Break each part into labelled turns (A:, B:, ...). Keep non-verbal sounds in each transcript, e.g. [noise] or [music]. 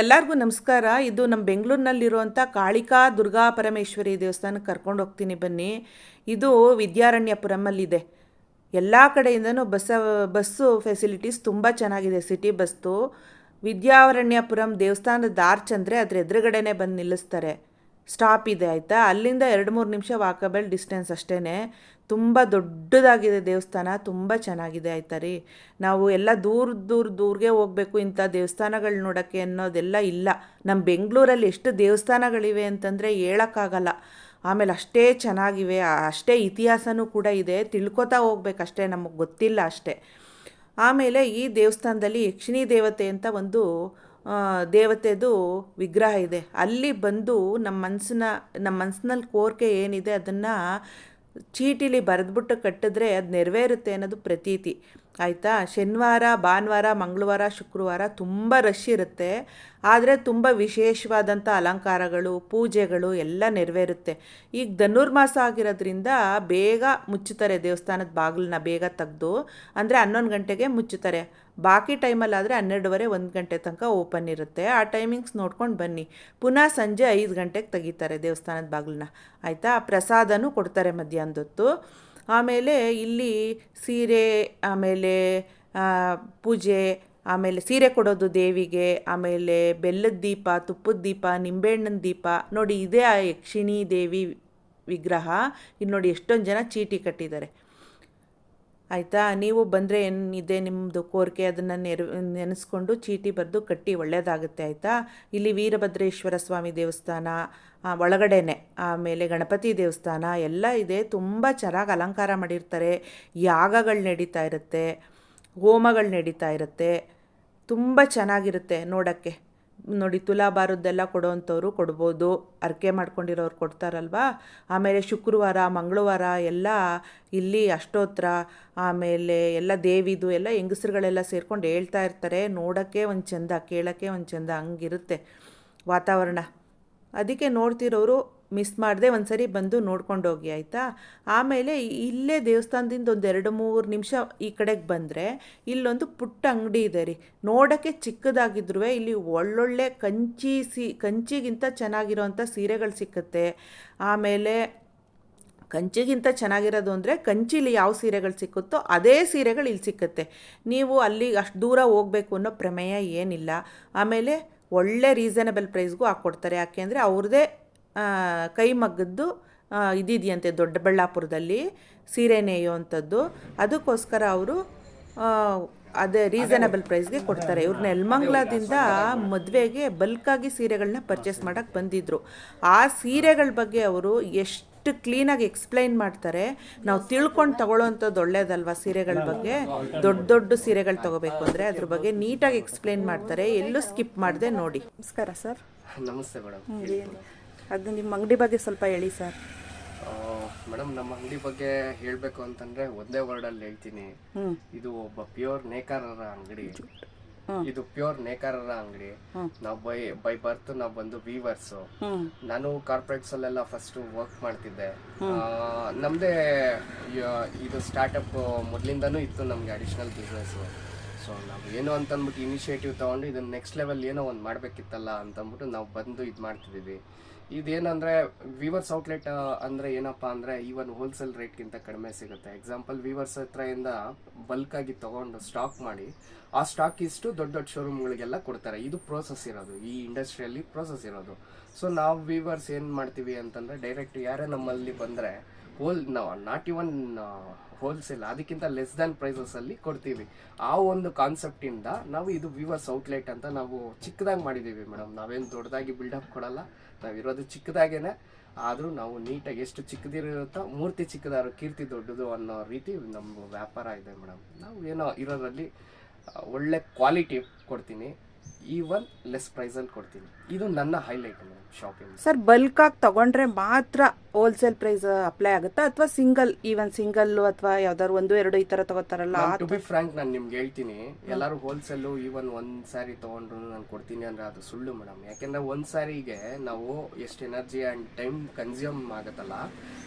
A: ಎಲ್ಲರಿಗೂ ನಮಸ್ಕಾರ. ಇದು ನಮ್ಮ ಬೆಂಗಳೂರಿನಲ್ಲಿರುವಂಥ ಕಾಳಿಕಾ ದುರ್ಗಾ ಪರಮೇಶ್ವರಿ ದೇವಸ್ಥಾನಕ್ಕೆ ಕರ್ಕೊಂಡು ಹೋಗ್ತೀನಿ ಬನ್ನಿ. ಇದು ವಿದ್ಯಾರಣ್ಯಪುರಮಲ್ಲಿದೆ. ಎಲ್ಲ ಕಡೆಯಿಂದನೂ ಬಸ್ಸ ಬಸ್ಸು ಫೆಸಿಲಿಟೀಸ್ ತುಂಬ ಚೆನ್ನಾಗಿದೆ ಸಿಟಿ ಬಸ್ಸು. ವಿದ್ಯಾರಣ್ಯಪುರಂ ದೇವಸ್ಥಾನದ ಆರ್ಚ್ ಅಂದರೆ ಅದ್ರ ಎದುರುಗಡೆನೇ ಬಂದು ನಿಲ್ಲಿಸ್ತಾರೆ. ಸ್ಟಾಪ್ ಇದೆ ಆಯಿತಾ? ಅಲ್ಲಿಂದ ಎರಡು ಮೂರು ನಿಮಿಷ ವಾಕಬಲ್ ಡಿಸ್ಟೆನ್ಸ್ ಅಷ್ಟೇ ತುಂಬ ದೊಡ್ಡದಾಗಿದೆ ದೇವಸ್ಥಾನ, ತುಂಬ ಚೆನ್ನಾಗಿದೆ ಆಯ್ತಾ ರೀ. ನಾವು ಎಲ್ಲ ದೂರ ದೂರ, ದೂರಿಗೆ ಹೋಗಬೇಕು ಇಂಥ ದೇವಸ್ಥಾನಗಳು ನೋಡೋಕ್ಕೆ ಅನ್ನೋದೆಲ್ಲ ಇಲ್ಲ. ನಮ್ಮ ಬೆಂಗಳೂರಲ್ಲಿ ಎಷ್ಟು ದೇವಸ್ಥಾನಗಳಿವೆ ಅಂತಂದರೆ ಹೇಳೋಕ್ಕಾಗಲ್ಲ. ಆಮೇಲೆ ಅಷ್ಟೇ ಚೆನ್ನಾಗಿವೆ, ಅಷ್ಟೇ ಇತಿಹಾಸನೂ ಕೂಡ ಇದೆ. ತಿಳ್ಕೊತಾ ಹೋಗ್ಬೇಕಷ್ಟೇ ನಮಗೆ ಗೊತ್ತಿಲ್ಲ ಅಷ್ಟೇ. ಆಮೇಲೆ ಈ ದೇವಸ್ಥಾನದಲ್ಲಿ ಯಕ್ಷಿಣಿ ದೇವತೆ ಅಂತ ಒಂದು ದೇವತೆದು ವಿಗ್ರಹ ಇದೆ. ಅಲ್ಲಿ ಬಂದು ನಮ್ಮ ಮನಸ್ಸನ್ನ ನಮ್ಮ ಮನಸ್ಸಿನಲ್ಲಿ ಕೋರಿಕೆ ಏನಿದೆ ಅದನ್ನು ಚೀಟಿಲಿ ಬರೆದ್ಬಿಟ್ಟು ಕಟ್ಟಿದ್ರೆ ಅದು ನೆರವೇರುತ್ತೆ ಅನ್ನೋದು ಪ್ರತೀತಿ. ಆಯಿತಾ? ಶನಿವಾರ, ಭಾನುವಾರ, ಮಂಗಳವಾರ, ಶುಕ್ರವಾರ ತುಂಬ ರಶ್ ಇರುತ್ತೆ. ಆದರೆ ತುಂಬ ವಿಶೇಷವಾದಂಥ ಅಲಂಕಾರಗಳು, ಪೂಜೆಗಳು ಎಲ್ಲ ನೆರವೇರುತ್ತೆ. ಈಗ ಧನುರ್ಮಾಸ ಆಗಿರೋದ್ರಿಂದ ಬೇಗ ಮುಚ್ಚುತ್ತಾರೆ ದೇವಸ್ಥಾನದ ಬಾಗಿಲನ್ನ ಬೇಗ ತೆಗೆದು. ಅಂದರೆ ಹನ್ನೊಂದು ಗಂಟೆಗೆ ಮುಚ್ಚುತ್ತಾರೆ. ಬಾಕಿ ಟೈಮಲ್ಲಾದರೆ ಹನ್ನೆರಡುವರೆ, ಒಂದು ಗಂಟೆ ತನಕ ಓಪನ್ ಇರುತ್ತೆ. ಆ ಟೈಮಿಂಗ್ಸ್ ನೋಡ್ಕೊಂಡು ಬನ್ನಿ. ಪುನಃ ಸಂಜೆ ಐದು ಗಂಟೆಗೆ ತೆಗಿತಾರೆ ದೇವಸ್ಥಾನದ ಬಾಗಿಲನ್ನ. ಆಯಿತಾ? ಪ್ರಸಾದನೂ ಕೊಡ್ತಾರೆ ಮಧ್ಯಾಹ್ನದೊತ್ತು. ಆಮೇಲೆ ಇಲ್ಲಿ ಸೀರೆ, ಆಮೇಲೆ ಪೂಜೆ, ಆಮೇಲೆ ಸೀರೆ ಕೊಡೋದು ದೇವಿಗೆ, ಆಮೇಲೆ ಬೆಲ್ಲದ ದೀಪ, ತುಪ್ಪದ ದೀಪ, ನಿಂಬೆಹಣ್ಣಿನ ದೀಪ. ನೋಡಿ, ಇದೇ ಆ ಯಕ್ಷಿಣಿ ದೇವಿ ವಿಗ್ರಹ. ಇಲ್ಲಿ ನೋಡಿ ಎಷ್ಟೊಂದು ಜನ ಚೀಟಿ ಕಟ್ಟಿದ್ದಾರೆ. ಆಯಿತಾ? ನೀವು ಬಂದರೆ ಏನಿದೆ ನಿಮ್ಮದು ಕೋರಿಕೆ? ಅದನ್ನು ನೆರ ನೆನೆಸ್ಕೊಂಡು ಚೀಟಿ ಬರೆದು ಕಟ್ಟಿ ಒಳ್ಳೆಯದಾಗುತ್ತೆ ಆಯಿತಾ? ಇಲ್ಲಿ ವೀರಭದ್ರೇಶ್ವರ ಸ್ವಾಮಿ ದೇವಸ್ಥಾನ ಒಳಗಡೆನೆ, ಆಮೇಲೆ ಗಣಪತಿ ದೇವಸ್ಥಾನ, ಎಲ್ಲ ಇದೆ. ತುಂಬ ಚೆನ್ನಾಗಿ ಅಲಂಕಾರ ಮಾಡಿರ್ತಾರೆ. ಯಾಗಗಳು ನಡೀತಾ ಇರುತ್ತೆ, ಹೋಮಗಳು ನಡೀತಾ ಇರುತ್ತೆ. ತುಂಬ ಚೆನ್ನಾಗಿರುತ್ತೆ ನೋಡೋಕ್ಕೆ. ನೋಡಿ ತುಲಾಭಾರದ್ದೆಲ್ಲ ಕೊಡೋವಂಥವ್ರು ಕೊಡ್ಬೋದು, ಅರ್ಕೆ ಮಾಡ್ಕೊಂಡಿರೋರು ಕೊಡ್ತಾರಲ್ವಾ? ಆಮೇಲೆ ಶುಕ್ರವಾರ, ಮಂಗಳವಾರ ಎಲ್ಲ ಇಲ್ಲಿ ಅಷ್ಟೋತ್ರ, ಆಮೇಲೆ ಎಲ್ಲ ದೇವಿದು ಎಲ್ಲ ಹೆಂಗಸ್ರುಗಳೆಲ್ಲ ಸೇರ್ಕೊಂಡು ಹೇಳ್ತಾ ಇರ್ತಾರೆ ನೋಡೋಕ್ಕೆ ಒಂದು ಚೆಂದ ಕೇಳೋಕ್ಕೆ ಒಂದು ಚೆಂದ ಹಂಗಿರುತ್ತೆ ವಾತಾವರಣ. ಅದಕ್ಕೆ ನೋಡ್ತಿರೋರು ಮಿಸ್ ಮಾಡದೆ ಒಂದು ಸರಿ ಬಂದು ನೋಡ್ಕೊಂಡು ಹೋಗಿ, ಆಯಿತಾ? ಆಮೇಲೆ ಇಲ್ಲೇ ದೇವಸ್ಥಾನದಿಂದ ಒಂದು ಎರಡು ಮೂರು ನಿಮಿಷ ಈ ಕಡೆಗೆ ಬಂದರೆ ಇಲ್ಲೊಂದು ಪುಟ್ಟ ಅಂಗಡಿ ಇದೆ ರೀ. ನೋಡೋಕ್ಕೆ ಚಿಕ್ಕದಾಗಿದ್ರೂ ಇಲ್ಲಿ ಒಳ್ಳೊಳ್ಳೆ ಕಂಚಿ ಸಿ, ಕಂಚಿಗಿಂತ ಚೆನ್ನಾಗಿರೋವಂಥ ಸೀರೆಗಳು ಸಿಕ್ಕುತ್ತೆ. ಆಮೇಲೆ ಕಂಚಿಗಿಂತ ಚೆನ್ನಾಗಿರೋದು ಅಂದರೆ ಕಂಚಿಲಿ ಯಾವ ಸೀರೆಗಳು ಸಿಕ್ಕುತ್ತೋ ಅದೇ ಸೀರೆಗಳು ಇಲ್ಲಿ ಸಿಕ್ಕುತ್ತೆ. ನೀವು ಅಲ್ಲಿ ಅಷ್ಟು ದೂರ ಹೋಗಬೇಕು ಅನ್ನೋ ಪ್ರಮೇಯ ಏನಿಲ್ಲ. ಆಮೇಲೆ ಒಳ್ಳೆ ರೀಸನಬಲ್ ಪ್ರೈಸ್ಗೂ ಹಾಕ್ಕೊಡ್ತಾರೆ ಯಾಕೆಂದರೆ ಅವ್ರದ್ದೇ ಕೈ ಮಗ್ಗದ್ದು ಆ, ಇದಿದೆಯಂತೆ ದೊಡ್ಡಬಳ್ಳಾಪುರದಲ್ಲಿ ಸೀರೆ ನೇಯುವಂಥದ್ದು. ಅದಕ್ಕೋಸ್ಕರ ಅವರು ಅದೇ ರೀಸನಬಲ್ ಪ್ರೈಸ್ಗೆ ಕೊಡ್ತಾರೆ. ಇವ್ರನ್ನ ಎಲ್ಮಂಗ್ಲಾದಿಂದ ಮದುವೆಗೆ ಬಲ್ಕಾಗಿ ಸೀರೆಗಳನ್ನ ಪರ್ಚೇಸ್ ಮಾಡೋಕ್ಕೆ ಬಂದಿದ್ದರು ಆ ಸೀರೆಗಳ ಬಗ್ಗೆ ಅವರು ಎಷ್ಟು ಕ್ಲೀನಾಗಿ ಎಕ್ಸ್ಪ್ಲೈನ್ ಮಾಡ್ತಾರೆ ನಾವು ತಿಳ್ಕೊಂಡು ತಗೊಳ್ಳೋವಂಥದ್ದು ಒಳ್ಳೇದಲ್ವ ಸೀರೆಗಳ ಬಗ್ಗೆ? ದೊಡ್ಡ ದೊಡ್ಡ ಸೀರೆಗಳು ತಗೋಬೇಕು ಅಂದರೆ ಅದ್ರ ಬಗ್ಗೆ ನೀಟಾಗಿ ಎಕ್ಸ್ಪ್ಲೈನ್ ಮಾಡ್ತಾರೆ. ಎಲ್ಲೂ ಸ್ಕಿಪ್ ಮಾಡದೆ ನೋಡಿ.
B: ನಮಸ್ಕಾರ ಸರ್.
C: ನಮಸ್ತೆ ಮೇಡಮ್
B: ಅದು ನಿಮ್ಮ ಅಂಗಡಿ ಬಗ್ಗೆ ಸ್ವಲ್ಪ ಹೇಳಿ ಸರ್.
C: ಮೇಡಮ್ ನಮ್ಮ ಅಂಗಡಿ ಬಗ್ಗೆ ಹೇಳಬೇಕು ಅಂತಂದ್ರೆ ಒಂದೇ ವರ್ಡಲ್ಲಿ ಹೇಳ್ತೀನಿ. ಇದು ಒಬ್ಬ ಪ್ಯೂರ್ ನೇಕಾರರ ಅಂಗಡಿ. ಇದು ಪ್ಯೂರ್ ನೇಕಾರರ ಅಂಗಡಿ. ನಾವು ಬೈ ಬೈ ಬರ್ತ್ ನಾವು ಬಂದು ವೀವರ್ಸ್ ನಾನು ಕಾರ್ಪೊರೇಟ್ಸ್ ಅಲ್ಲೆಲ್ಲ ಫಸ್ಟ್ ವರ್ಕ್ ಮಾಡ್ತಿದ್ದೆ. ನಮ್ದೇ ಇದು ಸ್ಟಾರ್ಟಪ್ ಮೊದ್ಲಿಂದಾನು ಇತ್ತು ನಮ್ಗೆ ಅಡಿಷನಲ್ ಬಿಸ್ನೆಸ್ ಸೊ ನಾವು ಏನು ಅಂತಂದ್ಬಿಟ್ಟು ಇನಿಷಿಯೇಟಿವ್ ತಗೊಂಡು ಇದನ್ನ ನೆಕ್ಸ್ಟ್ ಲೆವೆಲ್ ಏನೋ ಒಂದು ಮಾಡ್ಬೇಕಿತ್ತಲ್ಲ ಅಂತಂದ್ಬಿಟ್ಟು ನಾವು ಬಂದು ಇದು ಮಾಡ್ತಿದ್ದೀವಿ. ಇದೇನಂದ್ರೆ ವಿವರ್ಸ್ ಔಟ್ಲೆಟ್ ಅಂದ್ರೆ ಏನಪ್ಪಾ ಅಂದ್ರೆ ಈವನ್ ಹೋಲ್ಸೇಲ್ ರೇಟ್ಗಿಂತ ಕಡಿಮೆ ಸಿಗುತ್ತೆ. ಎಕ್ಸಾಂಪಲ್ ವಿವರ್ಸ್ ಹತ್ರದಿಂದ ಬಲ್ಕ್ ಆಗಿ ತಗೊಂಡು ಸ್ಟಾಕ್ ಮಾಡಿ, ಆ ಸ್ಟಾಕ್ ಇಷ್ಟು ದೊಡ್ಡ ದೊಡ್ಡ ಶೋರೂಮ್ಗಳಿಗೆಲ್ಲ ಕೊಡ್ತಾರೆ. ಇದು ಪ್ರೋಸೆಸ್ ಇರೋದು. ಈ ಇಂಡಸ್ಟ್ರಿಯಲ್ಲಿ ಪ್ರೋಸೆಸ್ ಇರೋದು. ಸೊ ನಾವು ವಿವರ್ಸ್ ಏನ್ ಮಾಡ್ತೀವಿ ಅಂತಂದ್ರೆ ಡೈರೆಕ್ಟ್ ಯಾರೇ ನಮ್ಮಲ್ಲಿ ಬಂದ್ರೆ ಹೋಲ್ ನಾಟ್ ಇವನ್ ಹೋಲ್ಸೇಲ್ ಅದಕ್ಕಿಂತ ಲೆಸ್ ಪ್ರೈಸಸ್ ಅಲ್ಲಿ ಕೊಡ್ತೀವಿ. ಆ ಒಂದು ಕಾನ್ಸೆಪ್ಟ್ ಇಂದ ನಾವು ಇದು ವಿವರ್ಸ್ ಔಟ್ಲೆಟ್ ಅಂತ ನಾವು ಚಿಕ್ಕದಾಗಿ ಮಾಡಿದೀವಿ ಮೇಡಮ್ ನಾವೇನು ದೊಡ್ಡದಾಗಿ ಬಿಲ್ಡಪ್ ಕೊಡಲ್ಲ. ನಾವಿರೋದು ಚಿಕ್ಕದಾಗೇನೆ, ಆದರೂ ನಾವು ನೀಟಾಗಿ ಎಷ್ಟು ಚಿಕ್ಕದಿರುತ್ತೋ, ಮೂರ್ತಿ ಚಿಕ್ಕದಾರು ಕೀರ್ತಿ ದೊಡ್ಡದು ಅನ್ನೋ ರೀತಿ ನಮ್ಮ ವ್ಯಾಪಾರ ಇದೆ ಮೇಡಮ್. ನಾವು ಏನೋ ಇರೋದ್ರಲ್ಲಿ ಒಳ್ಳೆ ಕ್ವಾಲಿಟಿ ಕೊಡ್ತೀನಿ. ಈವನ್ ಲೆಸ್ ಪ್ರೈಸಲ್ಲಿ ಕೊಡ್ತೀನಿ. ಇದು ನನ್ನ highlight madam shopping
B: sir bulk ಆಗಿ ತಗೊಂಡ್ರೆ ಮಾತ್ರ ಹೋಲ್ಸೇಲ್ ಪ್ರೈಸ್ ಅಪ್ಲೈ ಆಗುತ್ತಾ? ಅಥವಾ ಸಿಂಗಲ್ ಈವನ್ ಸಿಂಗಲ್ ಅಥವಾ ಯಾವ್ದಾದ್ರು ಒಂದು ಎರಡು ಈ ತರ ತಗೋತಾರಲ್ಲ ಆ
C: ಟು ಬಿ ಫ್ರಾಂಕ್ ನಾನು ನಿಮ್ಗೆ ಹೇಳ್ತೀನಿ. ಎಲ್ಲರೂ ಹೋಲ್ಸೇಲ್ ಈವನ್ ಒಂದ್ ಸ್ಯಾರಿ ತಗೊಂಡ್ರು ನಾನು ಕೊಡ್ತೀನಿ ಅಂದ್ರೆ ಅದು ಸುಳ್ಳು ಮೇಡಮ್ ಯಾಕಂದ್ರೆ ಒಂದ್ ಸ್ಯಾರಿಗೆ ನಾವು ಎಷ್ಟು ಎನರ್ಜಿ ಅಂಡ್ ಟೈಮ್ ಕನ್ಸ್ಯೂಮ್ ಆಗತ್ತಲ್ಲ?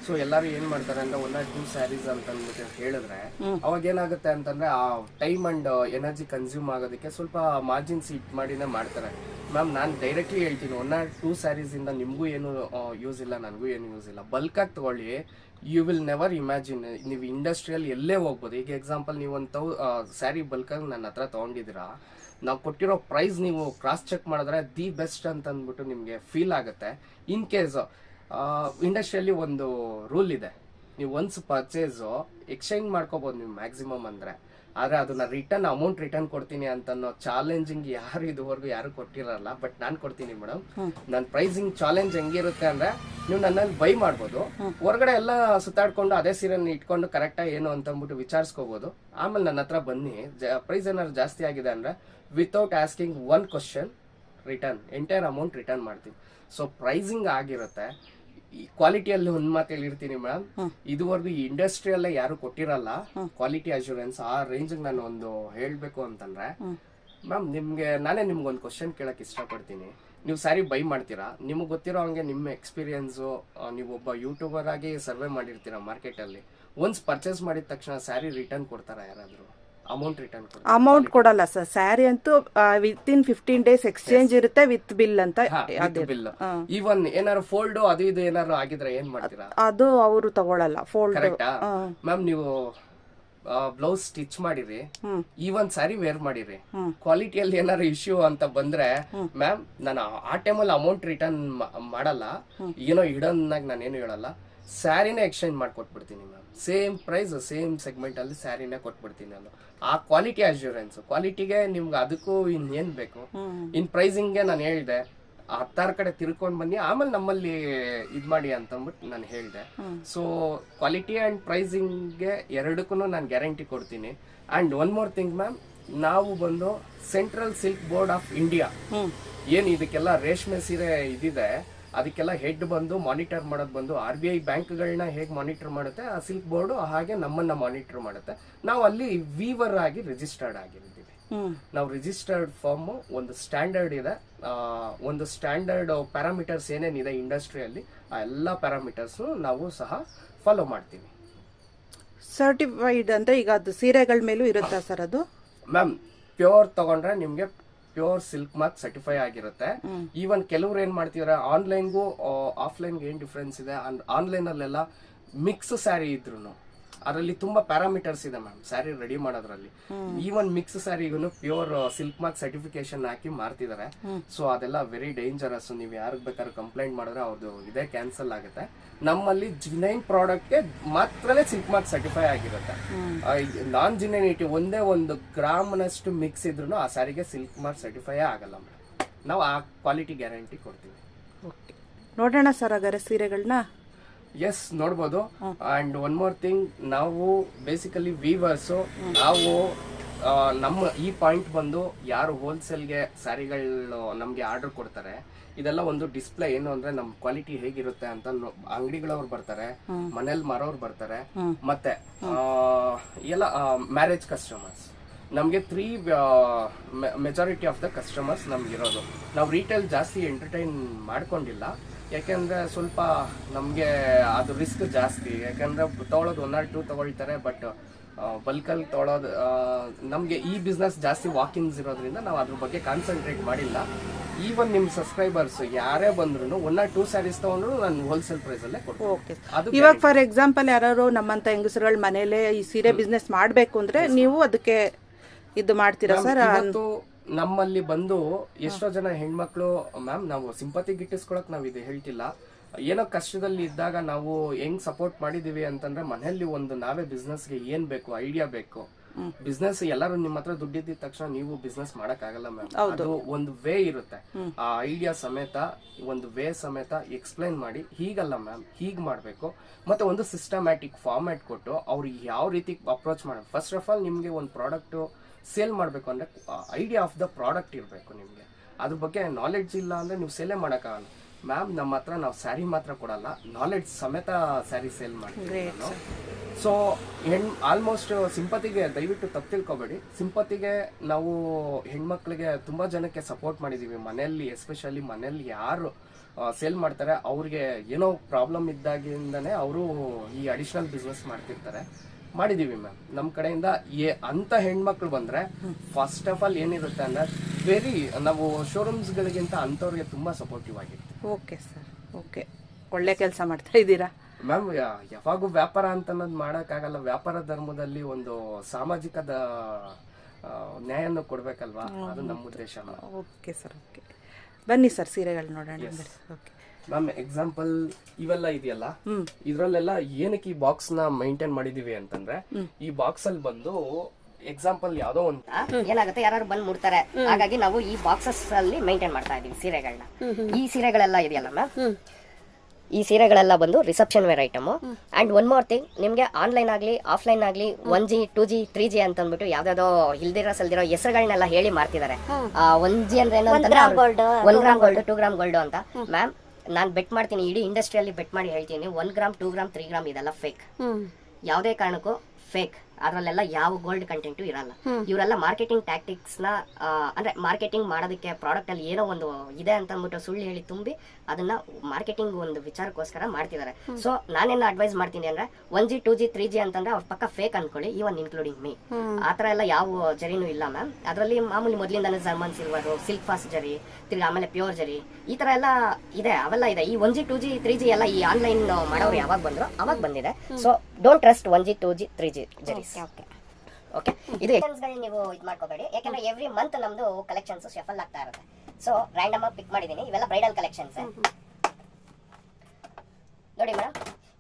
C: ಸೊ ಎಲ್ಲರೂ ಏನ್ ಮಾಡ್ತಾರೆ ಅಂದ್ರೆ ಒನ್ ಆರ್ ಟೂ ಸ್ಯಾರೀಸ್ ಅಂತ ಅಂದ್ಬಿಟ್ಟು ಹೇಳಿದ್ರೆ ಅವಾಗ ಏನಾಗುತ್ತೆ ಅಂತಂದ್ರೆ ಆ ಟೈಮ್ ಅಂಡ್ ಎನರ್ಜಿ ಕನ್ಸ್ಯೂಮ್ ಆಗೋದಕ್ಕೆ ಸ್ವಲ್ಪ ಮಾರ್ಜಿನ್ಸ್ ಇದು ಮಾಡಿನೇ ಮಾಡ್ತಾರೆ. ಮ್ಯಾಮ್, ನಾನು ಡೈರೆಕ್ಟ್ಲಿ ಹೇಳ್ತೀನಿ ಒನ್ ಆರ್ ಟೂ ಸ್ಯಾರೀಸಿಂದ ನಿಮಗೂ ಏನು ಯೂಸ್ ಇಲ್ಲ, ನನಗೂ ಏನು ಯೂಸ್ ಇಲ್ಲ. ಬಲ್ಕಾಗಿ ತಗೊಳ್ಳಿ. ಯು ವಿಲ್ ನೆವರ್ ಇಮ್ಯಾಜಿನ್ ನೀವು ಇಂಡಸ್ಟ್ರಿಯಲ್ಲಿ ಎಲ್ಲೇ ಹೋಗ್ಬೋದು. ಈಗ ಎಕ್ಸಾಂಪಲ್ ನೀವು ಒಂದು ತೌ ಸ್ಯಾರಿ ಬಲ್ಕಾಗಿ ನನ್ನ ಹತ್ರ ತೊಗೊಂಡಿದ್ದೀರಾ. ನಾವು ಕೊಟ್ಟಿರೋ ಪ್ರೈಸ್ ನೀವು ಕ್ರಾಸ್ ಚೆಕ್ ಮಾಡಿದ್ರೆ ದಿ ಬೆಸ್ಟ್ ಅಂತ ಅಂದ್ಬಿಟ್ಟು ನಿಮಗೆ ಫೀಲ್ ಆಗುತ್ತೆ. ಇನ್ ಕೇಸ್ ಇಂಡಸ್ಟ್ರಿಯಲ್ಲಿ ಒಂದು ರೂಲ್ ಇದೆ. ನೀವು ಒನ್ಸ್ ಪರ್ಚೇಸು ಎಕ್ಸ್ಚೇಂಜ್ ಮಾಡ್ಕೋಬೋದು ನೀವು ಮ್ಯಾಕ್ಸಿಮಮ್ ಅಂದರೆ. ಆದರೆ ಅದನ್ನ ರಿಟರ್ನ್ ಅಮೌಂಟ್ ರಿಟರ್ನ್ ಕೊಡ್ತೀನಿ ಅಂತ ಅನ್ನೋ ಚಾಲೆಂಜಿಂಗ್ ಯಾರು ಇದುವರೆಗೂ ಯಾರು ಕೊಟ್ಟಿರಲ್ಲ ಬಟ್ ನಾನು ಕೊಡ್ತೀನಿ ಮೇಡಮ್ ನನ್ನ ಪ್ರೈಸಿಂಗ್ ಚಾಲೆಂಜ್ ಹೆಂಗಿರುತ್ತೆ ಅಂದ್ರೆ ನೀವು ನನ್ನಲ್ಲಿ ಬೈ ಮಾಡ್ಬೋದು. ಹೊರಗಡೆ ಎಲ್ಲ ಸುತ್ತಾಡ್ಕೊಂಡು ಅದೇ ಸೀರೆನ ಇಟ್ಕೊಂಡು ಕರೆಕ್ಟಾಗಿ ಏನು ಅಂತ ಅಂದ್ಬಿಟ್ಟು ವಿಚಾರಿಸ್ಕೋಬೋದು. ಆಮೇಲೆ ನನ್ನ ಹತ್ರ ಬನ್ನಿ. ಪ್ರೈಸ್ ಏನಾದ್ರು ಜಾಸ್ತಿ ಆಗಿದೆ ಅಂದ್ರೆ without asking one question return entire amount return ಮಾಡ್ತೀನಿ. ಸೊ ಪ್ರೈಸಿಂಗ್ ಆಗಿರುತ್ತೆ. ಕ್ವಾಲಿಟಿಯಲ್ಲಿ ಒಂದ್ ಮಾತು ಹೇಳಿರ್ತೀನಿ ಮೇಡಮ್. ಇದುವರೆಗೂ ಈ ಇಂಡಸ್ಟ್ರಿಯಲ್ಲೇ ಯಾರು ಕೊಟ್ಟಿರಲ್ಲ ಕ್ವಾಲಿಟಿ ಅಶ್ಯೂರೆನ್ಸ್ ಆ ರೇಂಜ್ ನಾನು ಒಂದು ಹೇಳ್ಬೇಕು ಅಂತಂದ್ರೆ ಮ್ಯಾಮ್ ನಿಮ್ಗೆ ನಾನೇ ನಿಮ್ಗೆ ಒಂದು ಕ್ವಶನ್ ಕೇಳಕ್ ಇಷ್ಟಪಡ್ತೀನಿ. ನೀವು ಸ್ಯಾರಿ ಬೈ ಮಾಡ್ತೀರಾ? ನಿಮಗೆ ಗೊತ್ತಿರೋ ಹಂಗೆ ನಿಮ್ಮ ಎಕ್ಸ್ಪೀರಿಯನ್ಸು ನೀವು ಒಬ್ಬ ಯೂಟ್ಯೂಬರ್ ಆಗಿ ಸರ್ವೆ ಮಾಡಿರ್ತೀರಾ ಮಾರ್ಕೆಟಲ್ಲಿ ಒನ್ಸ್ ಪರ್ಚೇಸ್ ಮಾಡಿದ ತಕ್ಷಣ ಸ್ಯಾರಿ ರಿಟರ್ನ್ ಕೊಡ್ತಾರಾ ಯಾರಾದರೂ? ಅಮೌಂಟ್ ರಿಟರ್ನ್
B: ಅಮೌಂಟ್ ಕೊಡಲ್ಲ ಸರ್ ಸ್ಯಾರಿ ಅಂತೂ within fifteen days exchange ಇರುತ್ತೆ ವಿತ್ ಬಿಲ್ ಅಂತ
C: ಬಿಲ್ ಈವನ್ ಏನಾರು ಫೋಲ್ಡ್ ಅದು ಇದು ಏನಾರು ಆಗಿದ್ರೆ ಏನ್ ಮಾಡ್ತೀರಾ?
B: ಅದು ಅವರು ತಗೊಳಲ್ಲ ಫೋಲ್ಡ್
C: ಮ್ಯಾಮ್ ನೀವು ಬ್ಲೌಸ್ ಸ್ಟಿಚ್ ಮಾಡಿರಿ.
B: ಈವನ್
C: ಈ ಒಂದ್ ಸ್ಯಾರಿ ವೇರ್ ಮಾಡಿರಿ ಕ್ವಾಲಿಟಿಯಲ್ಲಿ ಏನಾದ್ರು ಇಶ್ಯೂ ಅಂತ ಬಂದ್ರೆ ಮ್ಯಾಮ್ ನಾನು ಆ ಟೈಮಲ್ಲಿ ಅಮೌಂಟ್ ರಿಟರ್ನ್ ಮಾಡಲ್ಲ. ಏನೋ ಇಡನ್ ನಾನು ಏನು ಹೇಳಲ್ಲ. ಸ್ಯಾರಿನೇ exchange ಮಾಡ್ಕೊಟ್ಬಿಡ್ತೀನಿ ma'am same price same segment ಅಲ್ಲಿ ಸ್ಯಾರಿನೇ ಕೊಟ್ಬಿಡ್ತೀನಿ ನಾನು. ಆ ಕ್ವಾಲಿಟಿ ಅಶ್ಯೂರೆನ್ಸ್ ಕ್ವಾಲಿಟಿಗೆ ನಿಮ್ಗೆ ಅದಕ್ಕೂ ಇನ್ನೇನ್ ಬೇಕು? ಇನ್ ಪ್ರೈಸಿಂಗ್ಗೆ ನಾನು ಹೇಳ್ದೆ ಹತ್ತಾರು ಕಡೆ ತಿರ್ಕೊಂಡ್ ಬನ್ನಿ ಆಮೇಲೆ ನಮ್ಮಲ್ಲಿ ಇದು ಮಾಡಿ ಅಂತ ಅಂದ್ಬಿಟ್ಟು ನಾನು ಹೇಳ್ದೆ. ಸೊ ಕ್ವಾಲಿಟಿ ಅಂಡ್ ಪ್ರೈಸಿಂಗ್ಗೆ ಎರಡಕ್ಕೂ ನಾನು ಗ್ಯಾರಂಟಿ ಕೊಡ್ತೀನಿ. And one more thing ma'am ನಾವು ಬಂದು central silk board of India ಏನು ಇದಕ್ಕೆಲ್ಲ ರೇಷ್ಮೆ ಸೀರೆ ಇದಿದೆ ಅದಕ್ಕೆಲ್ಲ ಹೆಡ್ ಬಂದು ಮಾನಿಟರ್ ಮಾಡೋದು ಬಂದು ಆರ್ ಬಿ ಐ ಬ್ಯಾಂಕ್ಗಳನ್ನ ಹೇಗೆ ಮಾನಿಟರ್ ಮಾಡುತ್ತೆ ಆ ಸಿಲ್ಕ್ ಬೋರ್ಡ್ ಹಾಗೆ ನಮ್ಮನ್ನ ಮಾನಿಟರ್ ಮಾಡುತ್ತೆ. ನಾವು ಅಲ್ಲಿ ವೀವರ್ ಆಗಿ ರಿಜಿಸ್ಟರ್ಡ್ ಆಗಿರ್ತೀವಿ. ನಾವು ರಿಜಿಸ್ಟರ್ಡ್ ಫಾರ್ಮ್ ಒಂದು ಸ್ಟ್ಯಾಂಡರ್ಡ್ ಇದೆ. ಒಂದು ಸ್ಟ್ಯಾಂಡರ್ಡ್ ಪ್ಯಾರಾಮೀಟರ್ಸ್ ಏನೇನಿದೆ ಇಂಡಸ್ಟ್ರಿಯಲ್ಲಿ ಆ ಎಲ್ಲ ಪ್ಯಾರಾಮೀಟರ್ಸ್ ನಾವು ಸಹ ಫಾಲೋ ಮಾಡ್ತೀವಿ.
B: ಸರ್ಟಿಫೈಡ್ ಅಂದ್ರೆ ಈಗ ಅದು ಸೀರೆಗಳ ಮೇಲೂ ಇರುತ್ತಾ ಸರ್ ಅದು?
C: ಮ್ಯಾಮ್ ಪ್ಯೂರ್ ತಗೊಂಡ್ರೆ ನಿಮ್ಗೆ ಪ್ಯೂರ್ ಸಿಲ್ಕ್ ಮಾರ್ಕ್ ಸರ್ಟಿಫೈ ಆಗಿರುತ್ತೆ. ಈವನ್ ಕೆಲವ್ರು ಏನ್ ಮಾಡ್ತಿದಾರೆ ಆನ್ಲೈನ್ಗೂ ಆಫ್ಲೈನ್ಗೆ ಏನ್ ಡಿಫ್ರೆನ್ಸ್ ಇದೆ? ಆನ್ಲೈನ್ ಅಲ್ಲೆಲ್ಲ ಮಿಕ್ಸ್ ಸ್ಯಾರಿ ಇದ್ರು ಅದರಲ್ಲಿ ತುಂಬಾ ಪ್ಯಾರಾಮೀಟರ್ಸ್ ಇದೆ ಮ್ಯಾಮ್ ಸ್ಯಾರಿ ರೆಡಿ ಮಾಡೋದ್ರಲ್ಲಿ. ಈವನ್ ಮಿಕ್ಸ್ ಸ್ಯಾರಿಗೂ ಪ್ಯೂರ್ ಸಿಲ್ಕ್ ಮಾರ್ಕ್ ಸರ್ಟಿಫಿಕೇಶನ್ ಹಾಕಿ ಮಾರ್ತಿದ್ದಾರೆ ಸೊ ಅದೆಲ್ಲ ವೆರಿ ಡೇಂಜರಸ್ ನೀವು ಯಾರಿಗೆ ಬೇಕಾದ್ರೆ ಕಂಪ್ಲೇಂಟ್ ಮಾಡಿದ್ರೆ ಅವ್ರದ್ದು ಇದೇ ಕ್ಯಾನ್ಸಲ್ ಆಗುತ್ತೆ. ನಮ್ಮಲ್ಲಿ ಜಿನೈನ್ ಪ್ರಾಡಕ್ಟ್ಗೆ ಮಾತ್ರನೇ ಸಿಲ್ಕ್ ಮಾರ್ಕ್ ಸರ್ಟಿಫೈ ಆಗಿರುತ್ತೆ. ನಾನ್ ಜಿನೈನಿಟಿ ಒಂದೇ ಒಂದು ಗ್ರಾಮ್ನಷ್ಟು ಮಿಕ್ಸ್ ಇದ್ರು ಆ ಸ್ಯಾರಿಗೆ ಸಿಲ್ಕ್ ಮಾರ್ಕ್ ಸರ್ಟಿಫೈ ಆಗಲ್ಲ ಮೇಡಮ್ ನಾವು ಆ ಕ್ವಾಲಿಟಿ ಗ್ಯಾರಂಟಿ ಕೊಡ್ತೀವಿ.
B: ನೋಡೋಣ ಸರ್ ಹಾಗಾದ್ರೆ ಸೀರೆಗಳನ್ನ
C: ಎಸ್ ನೋಡ್ಬೋದು. ಅಂಡ್ ಒನ್ ಮೋರ್ ಥಿಂಗ್ ನಾವು ಬೇಸಿಕಲಿ ವೀವರ್ಸು ನಾವು ನಮ್ಮ ಈ ಪಾಯಿಂಟ್ ಬಂದು ಯಾರು ಹೋಲ್ಸೇಲ್ಗೆ ಸ್ಯಾರಿಗಳು ನಮಗೆ ಆರ್ಡರ್ ಕೊಡ್ತಾರೆ ಇದೆಲ್ಲ ಒಂದು ಡಿಸ್ಪ್ಲೇ ಏನು ಅಂದ್ರೆ ನಮ್ ಕ್ವಾಲಿಟಿ ಹೇಗಿರುತ್ತೆ ಅಂತ ಅಂಗಡಿಗಳವ್ರು ಬರ್ತಾರೆ ಮನೇಲಿ ಮಾರೋರು ಬರ್ತಾರೆ ಮತ್ತೆ ಆ, ಎಲ್ಲ ಮ್ಯಾರೇಜ್ ಕಸ್ಟಮರ್ಸ್ ನಮಗೆ three majority of the customers ನಮ್ಗಿರೋದು ನಾವು ರೀಟೇಲ್ ಜಾಸ್ತಿ ಎಂಟರ್ಟೈನ್ ಮಾಡ್ಕೊಂಡಿಲ್ಲ. ಯಾಕೆಂದ್ರೆ ಸ್ವಲ್ಪ ನಮಗೆ ಅದು ರಿಸ್ಕ್ ಜಾಸ್ತಿ. ಯಾಕಂದ್ರೆ ತೊಗೊಳೋದು ಒನ್ ಆರ್ ಟೂ ತಗೊಳ್ತಾರೆ ಬಟ್ ಬಲ್ಕಲ್ಲಿ ತೊಗೊಳೋದು ನಮಗೆ ಈ ಬಿಸ್ನೆಸ್ ಜಾಸ್ತಿ ವಾಕಿಂಗ್ಸ್ ಇರೋದ್ರಿಂದ ನಾವು ಅದ್ರ ಬಗ್ಗೆ ಕಾನ್ಸಂಟ್ರೇಟ್ ಮಾಡಿಲ್ಲ. ಈವನ್ ನಿಮ್ಮ ಸಬ್ಸ್ಕ್ರೈಬರ್ಸ್ ಯಾರೇ ಬಂದ್ರು ಒನ್ ಆರ್ ಟೂ ಸ್ಯಾರೀಸ್ ತಗೊಂಡ್ರು ನಾನು ಹೋಲ್ಸೇಲ್ ಪ್ರೈಸಲ್ಲೇ ಕೊಡ್ತೀನಿ.
B: ಓಕೆ
C: ಅದು
B: ಇವಾಗ ಫಾರ್ ಎಕ್ಸಾಂಪಲ್ ಯಾರು ನಮ್ಮಂತ ಹೆಂಗಸರುಗಳ ಮನೇಲೆ ಈ ಸೀರೆ ಬಿಸ್ನೆಸ್ ಮಾಡಬೇಕು ಅಂದ್ರೆ ನೀವು ಅದಕ್ಕೆ ಇದು ಮಾಡ್ತೀರಾ ಸರ್
C: ನಮ್ಮಲ್ಲಿ ಬಂದು ಎಷ್ಟೋ ಜನ ಹೆಣ್ಮಕ್ಳು ಮ್ಯಾಮ್ ನಾವು ಸಿಂಪತಿ ಗಿಟ್ಟಿಸ್ಕೊಳಕ್ ನಾವು ಇದು ಹೇಳ್ತಿಲ್ಲ. ಏನೋ ಕಷ್ಟದಲ್ಲಿ ಇದ್ದಾಗ ನಾವು ಹೆಂಗ್ ಸಪೋರ್ಟ್ ಮಾಡಿದೀವಿ ಅಂತಂದ್ರೆ ಮನೆಯಲ್ಲಿ ಒಂದು ನಾವೇ ಬಿಸ್ನೆಸ್ಗೆ ಏನ್ ಬೇಕು ಐಡಿಯಾ ಬೇಕು. ಬಿಸ್ನೆಸ್ ಎಲ್ಲರೂ ನಿಮ್ಮ ಹತ್ರ ದುಡ್ಡಿದ್ದ ತಕ್ಷಣ ನೀವು ಬಿಸ್ನೆಸ್ ಮಾಡಕ್ ಆಗಲ್ಲ ಮ್ಯಾಮ್ ಅದು ಒಂದು ವೇ ಇರುತ್ತೆ. ಆ ಐಡಿಯಾ ಸಮೇತ ಒಂದು ವೇ ಸಮೇತ ಎಕ್ಸ್ಪ್ಲೈನ್ ಮಾಡಿ ಹೀಗಲ್ಲ ಮ್ಯಾಮ್ ಹೀಗ್ ಮಾಡ್ಬೇಕು. ಮತ್ತೆ ಒಂದು ಸಿಸ್ಟಮ್ಯಾಟಿಕ್ ಫಾರ್ಮ್ಯಾಟ್ ಕೊಟ್ಟು ಅವ್ರು ಯಾವ ರೀತಿ ಅಪ್ರೋಚ್ ಮಾಡ ಫಸ್ಟ್ ಆಫ್ ಆಲ್ ನಿಮ್ಗೆ ಒಂದು ಪ್ರಾಡಕ್ಟ್ ಸೇಲ್ ಮಾಡಬೇಕು ಅಂದರೆ ಐಡಿಯಾ ಆಫ್ ದ ಪ್ರಾಡಕ್ಟ್ ಇರಬೇಕು ನಿಮಗೆ. ಅದ್ರ ಬಗ್ಗೆ ನಾಲೆಡ್ಜ್ ಇಲ್ಲ ಅಂದರೆ ನೀವು ಸೇಲೇ ಮಾಡೋಕ್ಕಾಗಲ್ಲ. ಮ್ಯಾಮ್ ನಮ್ಮ ಹತ್ರ ನಾವು ಸ್ಯಾರಿ ಮಾತ್ರ ಕೊಡಲ್ಲ ನಾಲೆಡ್ಜ್ ಸಮೇತ ಸ್ಯಾರಿ ಸೇಲ್ ಮಾಡ್ತೀವಿ ಸೊ ಹೆಣ್ ಆಲ್ಮೋಸ್ಟ್ ಸಿಂಪತಿಗೆ ದಯವಿಟ್ಟು ತಪ್ಪು ತಿಳ್ಕೊಬೇಡಿ. ಸಿಂಪತಿಗೆ ನಾವು ಹೆಣ್ಮಕ್ಳಿಗೆ ತುಂಬ ಜನಕ್ಕೆ ಸಪೋರ್ಟ್ ಮಾಡಿದ್ದೀವಿ ಮನೆಯಲ್ಲಿ ಎಸ್ಪೆಷಲಿ ಮನೆಯಲ್ಲಿ ಯಾರು ಸೇಲ್ ಮಾಡ್ತಾರೆ ಅವ್ರಿಗೆ ಏನೋ ಪ್ರಾಬ್ಲಮ್ ಇದ್ದಾಗಿಂದನೇ ಅವರು ಈ ಅಡಿಷನಲ್ ಬಿಸ್ನೆಸ್ ಮಾಡ್ತಿರ್ತಾರೆ. ಮಾಡಿದೀವಿ ಮ್ಯಾಮ್ ನಮ್ಮ ಕಡೆಯಿಂದ ಏ ಅಂತ ಹೆಣ್ಮಕ್ಳು ಬಂದ್ರೆ ಫಸ್ಟ್ ಆಫ್ ಆಲ್ ಏನಿರುತ್ತೆ ಅಂದ್ರೆ ವೆರಿ ನಾವು ಶೋರೂಮ್ಸ್ಗಳಿಗಿಂತ ಅಂಥವ್ರಿಗೆ ತುಂಬಾ ಸಪೋರ್ಟಿವ್ ಆಗಿರುತ್ತೆ
B: ಓಕೆ ಸರ್ ಓಕೆ. ಒಳ್ಳೆ ಕೆಲಸ ಮಾಡ್ತಾ ಇದ್ದೀರಾ?
C: ಮ್ಯಾಮ್ ಯಾವಾಗೂ ವ್ಯಾಪಾರ ಅಂತ ಅನ್ನೋದು ಮಾಡೋಕ್ಕಾಗಲ್ಲ. ವ್ಯಾಪಾರ ಧರ್ಮದಲ್ಲಿ ಒಂದು ಸಾಮಾಜಿಕದ ನ್ಯಾಯ ನ್ಯಾಯನ ಕೊಡ್ಬೇಕಲ್ವಾ? ಅದು ನಮ್ಮ ಉದ್ದೇಶ
B: ಓಕೆ ಸರ್ ಓಕೆ. ಬನ್ನಿ ಸರ್ ಸೀರೆಗಳು ನೋಡೋಣ. ಓಕೆ.
C: ಮ್ಯಾಮ್ ಎಕ್ಸಾಂಪಲ್ ಇವೆಲ್ಲ ಇದೆಯಲ್ಲ? ಇದ್ರಲ್ಲೆಲ್ಲ ಏನಕ್ಕೆ ಈ ಬಾಕ್ಸ್ನ ಮೈಂಟೈನ್ ಮಾಡಿದೀವಿ ಅಂತಂದ್ರೆ ಈ ಬಾಕ್ಸ್ ಅಲ್ಲಿ ಬಂದು ಎಕ್ಸಾಂಪಲ್ ಯಾವ್ದೋ ಒಂದು
D: ಏನಾಗುತ್ತೆ? ಯಾರು ಬಂದ್ ಮುಡ್ತಾರೆ ಹಾಗಾಗಿ ನಾವು ಈ ಬಾಕ್ಸಸ್ ಅಲ್ಲಿ ಮೈಂಟೈನ್ ಮಾಡ್ತಾ ಇದೀವಿ ಸೀರೆಗಳನ್ನ ಈ ಸೀರೆಗಳೆಲ್ಲ ಇದೆಯಲ್ಲ ಮ್ಯಾಮ್? ಈ ಸೀರೆಗಳೆಲ್ಲ ಬಂದು reception wear item and one more thing ನಿಮ್ಗೆ ಆನ್ಲೈನ್ ಆಗ್ಲಿ ಆಫ್ಲೈನ್ ಆಗ್ಲಿ one G two G three G ಅಂತ ಅಂದ್ಬಿಟ್ಟು ಯಾವ್ದಾವ್ದೋ ಇಲ್ದಿರೋ ಸಲ್ದಿರೋ ಹೆಸರುಗಳನ್ನೆಲ್ಲ ಹೇಳಿ ಮಾಡ್ತಿದ್ದಾರೆ ಒನ್ ಜಿ ಅಂದ್ರೆ ಏನು ಅಂತಂದ್ರೆ one gram gold two gram gold ಅಂತ. ಮ್ಯಾಮ್ ನಾನು ಬೆಟ್ ಮಾಡ್ತೀನಿ ಇಡೀ ಇಂಡಸ್ಟ್ರಿಯಲ್ಲಿ ಬೆಟ್ ಮಾಡಿ ಹೇಳ್ತೀನಿ one gram two gram three gram ಇದೆಲ್ಲ ಫೇಕ್ ಯಾವುದೇ ಕಾರಣಕ್ಕೂ ಫೇಕ್ ಅದರಲ್ಲೆಲ್ಲ ಯಾವ ಗೋಲ್ಡ್ ಕಂಟೆಂಟು ಇರಲ್ಲ. ಇವರೆಲ್ಲ ಮಾರ್ಕೆಟಿಂಗ್ ಟ್ಯಾಕ್ಟಿಕ್ಸ್ನ ಅಂದ್ರೆ ಮಾರ್ಕೆಟಿಂಗ್ ಮಾಡೋದಕ್ಕೆ ಪ್ರಾಡಕ್ಟ್ ಅಲ್ಲಿ ಏನೋ ಒಂದು ಇದೆ ಅಂತ ಅಂದ್ಬಿಟ್ಟು ಸುಳ್ಳು ಹೇಳಿ ತುಂಬಿ ಅದನ್ನ ಮಾರ್ಕೆಟಿಂಗ್ ಒಂದು ವಿಚಾರಕ್ಕೋಸ್ಕರ ಮಾಡ್ತಿದ್ದಾರೆ ಸೊ ನಾನೇನು ಅಡ್ವೈಸ್ ಮಾಡ್ತೀನಿ ಅಂದ್ರೆ one G two G three G ಅಂತಂದ್ರೆ ಅವ್ರ ಪಕ್ಕ ಫೇಕ್ ಅನ್ಕೊಳ್ಳಿ ಈವನ್ ಇನ್ಕ್ಲೂಡಿಂಗ್ ಮೀ ಆತರ ಎಲ್ಲ ಯಾವ ಜರಿನೂ ಇಲ್ಲ ಮ್ಯಾಮ್. ಅದರಲ್ಲಿ ಮಾಮೂಲಿ ಮೊದಲಿಂದಾನೆ German silver silk fast zari ತಿರ್ಗಿ ಆಮೇಲೆ ಪ್ಯೂರ್ ಜರಿ ಈ ತರ ಎಲ್ಲ ಇದೆ ಅವೆಲ್ಲ ಇದೆ. ಈ one G two G three G ಎಲ್ಲ ಈ ಆನ್ಲೈನ್ ಮಾಡೋರು ಯಾವಾಗ ಬಂದ್ರು ಅವಾಗ ಬಂದಿದೆ. So don't trust one G two G three G zaris okay ಇದು ನೀವು ಇದು ಮಾಡ್ಕೋಬೇಡಿ. ಯಾಕಂದ್ರೆ ಎವ್ರಿ ಮಂತ್ ನಮ್ದು ಕಲೆಕ್ಷನ್ಸ್ ಶಫಲ್ ಆಗ್ತಾ ಇರುತ್ತೆ. ಸೊ ರ್ಯಾಂಡಮ್ ಆಗಿ ಪಿಕ್ ಮಾಡಿದೀನಿ. ಇವೆಲ್ಲ ಬ್ರೈಡಲ್ ಕಲೆಕ್ಷನ್ಸ್ ನೋಡಿ ಮೇಡಮ್